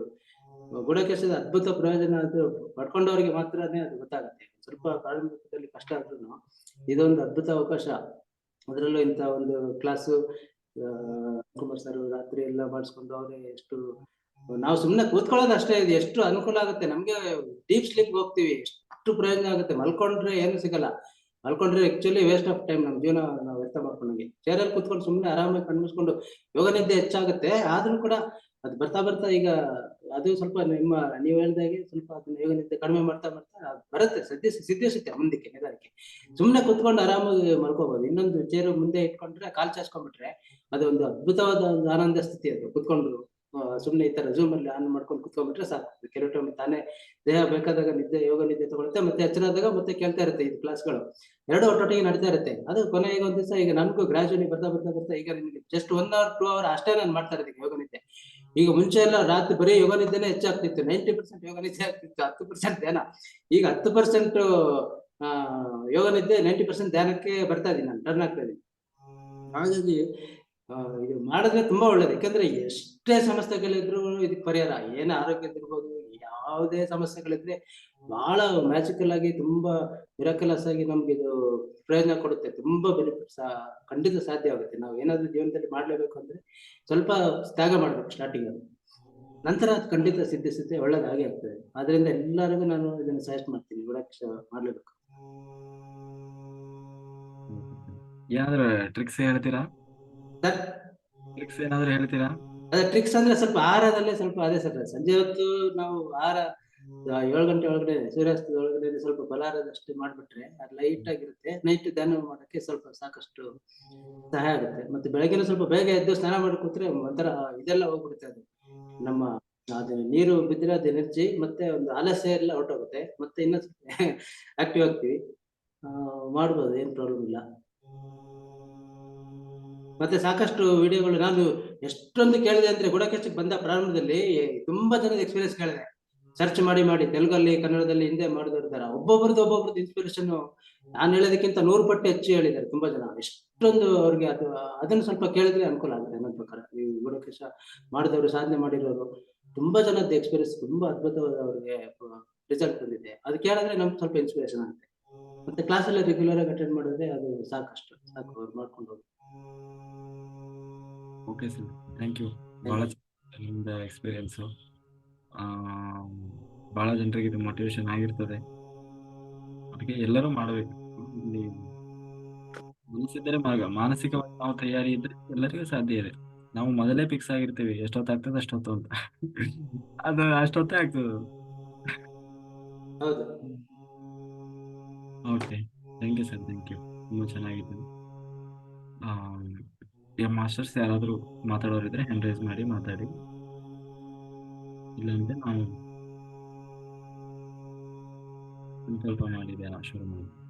Speaker 2: ಗುಡಕೇಶದ ಅದ್ಭುತ ಪ್ರಯೋಜನ ಅದು ಪಡ್ಕೊಂಡವರಿಗೆ ಮಾತ್ರನೇ ಅದು ಗೊತ್ತಾಗುತ್ತೆ. ಸ್ವಲ್ಪ ಪ್ರಾರಂಭಿಕದಲ್ಲಿ ಕಷ್ಟ ಆದ್ರೂ ಇದೊಂದು ಅದ್ಭುತ ಅವಕಾಶ. ಅದರಲ್ಲೂ ಇಂತ ಒಂದು ಕ್ಲಾಸು ಕುಮಾರ್ ಸರ್ ರಾತ್ರಿ ಎಲ್ಲ ಮಾಡಿಸ್ಕೊಂಡು ಅವರೇ ಎಷ್ಟು, ನಾವು ಸುಮ್ಮನೆ ಕೂತ್ಕೊಳ್ಳೋದು ಅಷ್ಟೇ ಇದೆ, ಎಷ್ಟು ಅನುಕೂಲ ಆಗುತ್ತೆ. ನಮ್ಗೆ ಡೀಪ್ ಸ್ಲೀಪ್ ಹೋಗ್ತೀವಿ. ಎಷ್ಟು ಪ್ರಯೋಜನ ಆಗುತ್ತೆ. ಮಲ್ಕೊಂಡ್ರೆ ಏನು ಸಿಗಲ್ಲ. ಮಲ್ಕೊಂಡ್ರೆ ಆಕ್ಚುಲಿ ವೇಸ್ಟ್ ಆಫ್ ಟೈಮ್ ನಮ್ಮ ಜೀವನ ನಾವು ವ್ಯರ್ಥ ಮಾಡ್ಕೊಂಡಂಗೆ. ಚೇರಲ್ಲಿ ಕೂತ್ಕೊಂಡು ಸುಮ್ಮನೆ ಆರಾಮಾಗಿ ಕಣ್ಮಿಸ್ಕೊಂಡು ಯೋಗ ನಿದ್ದೆ ಹೆಚ್ಚಾಗುತ್ತೆ. ಆದ್ರೂ ಕೂಡ ಅದು ಬರ್ತಾ ಬರ್ತಾ ಈಗ ಅದು ಸ್ವಲ್ಪ ನಿಮ್ಮ, ನೀವು ಹೇಳಿದಾಗೆ ಸ್ವಲ್ಪ ಅದನ್ನ ಯೋಗ ನಿದ್ದೆ ಕಡಿಮೆ ಮಾಡ್ತಾ ಮಾಡ್ತಾ ಬರುತ್ತೆ ಸದ್ಯ ಸಿದ್ಧಿಸುತ್ತೆ ಮುಂದಕ್ಕೆ, ನಿಧಾನಕ್ಕೆ. ಸುಮ್ಮನೆ ಕುತ್ಕೊಂಡು ಆರಾಮಾಗಿ ಮಲ್ಕೋಬಹುದು ಇನ್ನೊಂದು ಚೇರು ಮುಂದೆ ಇಟ್ಕೊಂಡ್ರೆ ಕಾಲ್ ಚಾಚ್ಕೊಂಡ್ಬಿಟ್ರೆ ಅದು ಒಂದು ಅದ್ಭುತವಾದ ಒಂದು ಆನಂದ ಸ್ಥಿತಿ ಅದು. ಕುತ್ಕೊಂಡು ಸುಮ್ಮನೆ ಈ ತರ ಜೂಮ್ ಅಲ್ಲಿ ಆನ್ ಮಾಡ್ಕೊಂಡು ಕುತ್ಕೊಂಡ್ಬಿಟ್ರೆ ಸಾಕು. ಕೆಲವು ಟೈಮ್ ತಾನೇ ದೇಹ ಬೇಕಾದಾಗ ನಿದ್ದೆ, ಯೋಗ ನಿದ್ದೆ ತಗೊಳುತ್ತೆ, ಮತ್ತೆ ಎಚ್ಚರಾದಾಗ ಮತ್ತೆ ಕೇಳ್ತಾ ಇರುತ್ತೆ ಇದು ಕ್ಲಾಸ್ಗಳು. ಎರಡು ಒಟ್ಟೊಟ್ಟಿಗೆ ನಡೀತಾ ಇರುತ್ತೆ. ಅದು ಕೊನೆಗೆ ಒಂದ್ ದಿವಸ ಈಗ ನನಗೂ ಗ್ರಾಜುಯಲಿ ಬರ್ತಾ ಬರ್ತಾ ಬರ್ತಾ ಈಗ ನಿಮಗೆ just one hour two hour ಅಷ್ಟೇ ನಾನು ಮಾಡ್ತಾ ಇರ್ತೀನಿ ಯೋಗ ಈಗ ಮುಂಚೆ ಎಲ್ಲ ರಾತ್ರಿ ಬರೀ ಯೋಗ ನಿದ್ದೆನೆ ಹೆಚ್ಚಾಗ್ತಿತ್ತು. ನೈಂಟಿ ಪರ್ಸೆಂಟ್ ಯೋಗ ನಿದ್ದೆ ಆಗ್ತಿತ್ತು ಹತ್ತು ಪರ್ಸೆಂಟ್ ಧ್ಯಾನ. ಈಗ ಹತ್ತು ಪರ್ಸೆಂಟ್ ಯೋಗ ನಿದ್ದೆ ನೈಂಟಿ ಪರ್ಸೆಂಟ್ ಧ್ಯಾನಕ್ಕೆ ಬರ್ತಾ ಇದ್ದೀನಿ ನಾನು ಟರ್ನ್ ಆಗ್ತಾ ಇದ್ದೀನಿ ಹಾಗಾಗಿ ಇದು ಮಾಡಿದ್ರೆ ತುಂಬಾ ಒಳ್ಳೇದು. ಯಾಕಂದ್ರೆ ಎಷ್ಟೇ ಸಮಸ್ಯೆಗಳಿದ್ರು ಇದಕ್ಕೆ ಪರಿಹಾರ. ಏನೇ ಆರೋಗ್ಯದಿರ್ಬೋದು, ಯಾವುದೇ ಸಮಸ್ಯೆಗಳಿದ್ರೆ ಬಹಳ ಮ್ಯಾಜಿಕಲ್ ಆಗಿ ತುಂಬಾ ಮಿರಕಲಸ್ ಆಗಿ ನಮ್ಗೆ ಇದು ಪ್ರಯೋಜನ ಕೊಡುತ್ತೆ. ತುಂಬಾ ಬೆನಿಫಿಟ್ಸ್ ಖಂಡಿತ ಸಾಧ್ಯ ಆಗುತ್ತೆ. ನಾವು ಏನಾದ್ರೂ ಜೀವನದಲ್ಲಿ ಮಾಡ್ಲೇಬೇಕು ಅಂದ್ರೆ ಸ್ವಲ್ಪ ತ್ಯಾಗ ಮಾಡ್ಬೇಕು ಸ್ಟಾರ್ಟಿಂಗ್ ಅಲ್ಲಿ. ನಂತರ ಅದು ಖಂಡಿತ ಸಿದ್ಧಿಸುತ್ತೆ ಒಳ್ಳೇದಾಗಿ ಆಗ್ತದೆ. ಆದ್ರಿಂದ ಎಲ್ಲರಿಗೂ ನಾನು ಇದನ್ನ ಸಜೆಸ್ಟ್ ಮಾಡ್ತೀನಿ. ಗುಡಾಕ್ಷ ಮಾಡ್ಲೇಬೇಕು.
Speaker 1: ಏನಾದ್ರು ಟ್ರಿಕ್ಸ್ ಹೇಳ್ತೀರಾ?
Speaker 2: ಸರ್?
Speaker 1: ಟ್ರಿಕ್ಸ್ ಏನಾದ್ರೂ ಹೇಳ್ತೀರಾ?
Speaker 2: ಅದೇ ಟ್ರಿಕ್ಸ್ ಅಂದ್ರೆ ಸ್ವಲ್ಪ ಆಹಾರದಲ್ಲೇ ಸ್ವಲ್ಪ ಅದೇ ಸರ್ ಸಂಜೆ ಹೊತ್ತು ನಾವು ಆಹಾರ ಏಳು ಗಂಟೆ ಒಳಗಡೆ ಸೂರ್ಯಾಸ್ತದ ಒಳಗಡೆ ಸ್ವಲ್ಪ ಬಲಾರದಷ್ಟು ಮಾಡ್ಬಿಟ್ರೆ ಅದು ಲೈಟ್ ಆಗಿರುತ್ತೆ. ನೈಟ್ ಧ್ಯಾನ ಮಾಡಕ್ಕೆ ಸ್ವಲ್ಪ ಸಾಕಷ್ಟು ಸಹಾಯ ಆಗುತ್ತೆ. ಮತ್ತೆ ಬೆಳಗ್ಗೆ ಸ್ವಲ್ಪ ಬೇಗ ಎದ್ದು ಸ್ನಾನ ಮಾಡಿ ಕೂತ್ರೆ ಒಂಥರ ಇದೆಲ್ಲ ಹೋಗ್ಬಿಡುತ್ತೆ ಅದು. ನಮ್ಮ ಅದು ನೀರು ಬಿದ್ದರೆ ಅದು ಎನರ್ಜಿ ಮತ್ತೆ ಒಂದು ಆಲಸ್ಯ ಎಲ್ಲ ಹೊರಟೋಗುತ್ತೆ. ಮತ್ತೆ ಇನ್ನೂ ಆಕ್ಟಿವ್ ಆಗ್ತೀವಿ. ಮಾಡ್ಬೋದು, ಏನ್ ಪ್ರಾಬ್ಲಮ್ ಇಲ್ಲ. ಮತ್ತೆ ಸಾಕಷ್ಟು ವಿಡಿಯೋಗಳು ನಾನು ಎಷ್ಟೊಂದು ಕೇಳಿದೆ ಅಂದ್ರೆ ಗುಡಕೆಚ್ಚಕ್ಕೆ ಬಂದ ಪ್ರಾರಂಭದಲ್ಲಿ ತುಂಬಾ ಜನದ ಎಕ್ಸ್ಪೀರಿಯನ್ಸ್ ಕೇಳಿದೆ. ಸರ್ಚ್ ಮಾಡಿ ಮಾಡಿ ತೆಲುಗಲ್ಲಿ ಕನ್ನಡದಲ್ಲಿ ಹಿಂದೆ ಮಾಡಿದಿರ್ತಾರೆ. ಒಬ್ಬೊಬ್ರದ್ದು ಒಬ್ಬೊಬ್ರದ್ದು ಇನ್ಸ್ಪಿರೇಷನ್ ನಾನು ಹೇಳೋದಕ್ಕಿಂತ ನೂರು ಪಟ್ಟು ಹೆಚ್ಚು ಹೇಳಿದ್ದಾರೆ ತುಂಬಾ ಜನ. ಎಷ್ಟೊಂದು ಅವ್ರಿಗೆ ಅದು ಅದನ್ನ ಸ್ವಲ್ಪ ಕೇಳಿದ್ರೆ ಅನುಕೂಲ ಆಗುತ್ತೆ ನನ್ನ ಪ್ರಕಾರ. ನೀವು ಗುಡಕೇಶ ಮಾಡಿದವರು ಸಾಧನೆ ಮಾಡಿರೋರು ತುಂಬಾ ಜನದ ಎಕ್ಸ್ಪೀರಿಯನ್ಸ್ ತುಂಬಾ ಅದ್ಭುತವಾದ ಅವ್ರಿಗೆ ರಿಸಲ್ಟ್ ಬಂದಿದೆ. ಅದು ಕೇಳಿದ್ರೆ ನಮ್ಗೆ ಸ್ವಲ್ಪ ಇನ್ಸ್ಪಿರೇಷನ್ ಆಗುತ್ತೆ. ಮತ್ತೆ ಕ್ಲಾಸ್ ಎಲ್ಲ ರೆಗ್ಯುಲರ್ ಆಗಿ ಅಟೆಂಡ್ ಮಾಡಿದ್ರೆ ಅದು ಸಾಕಷ್ಟು ಸಾಕು ಅವ್ರು ಮಾಡ್ಕೊಂಡು ಹೋಗಿ.
Speaker 1: ಓಕೆ ಸರ್ ಥ್ಯಾಂಕ್ ಯು ಬಹಳ ನಿಮ್ದು ಎಕ್ಸ್ಪೀರಿಯನ್ಸು ಭಾಳ ಜನರಿಗೆ ಇದು ಮೋಟಿವೇಶನ್ ಆಗಿರ್ತದೆ. ಅದಕ್ಕೆ ಎಲ್ಲರೂ ಮಾಡಬೇಕು. ಮನಸ್ಸಿದ್ದರೆ ಮಾರ್ಗ ಮಾನಸಿಕವಾಗಿ ನಾವು ತಯಾರಿ ಇದ್ರೆ ಎಲ್ಲರಿಗೂ ಸಾಧ್ಯ ಇದೆ. ನಾವು ಮೊದಲೇ ಫಿಕ್ಸ್ ಆಗಿರ್ತೀವಿ ಎಷ್ಟೊತ್ತಾಗ್ತದೆ ಅಷ್ಟೊತ್ತು ಅಂತ. ಅದು ಅಷ್ಟೊತ್ತೇ ಆಗ್ತದೆ okay thank you sir thank you ತುಂಬ ಚೆನ್ನಾಗಿತ್ತು. ಮಾಸ್ಟರ್ಸ್ ಯಾರಾದರೂ ಮಾತಾಡೋರಿದ್ರೆ ಹ್ಯಾಂಡ್ ರೈಸ್ ಮಾಡಿ ಮಾತಾಡಿ. ಇಲ್ಲಾಂದ್ರೆ ನಾವು ಸ್ವಲ್ಪ ಮಾಡಿದೆ ಶುರು ಮಾಡಿ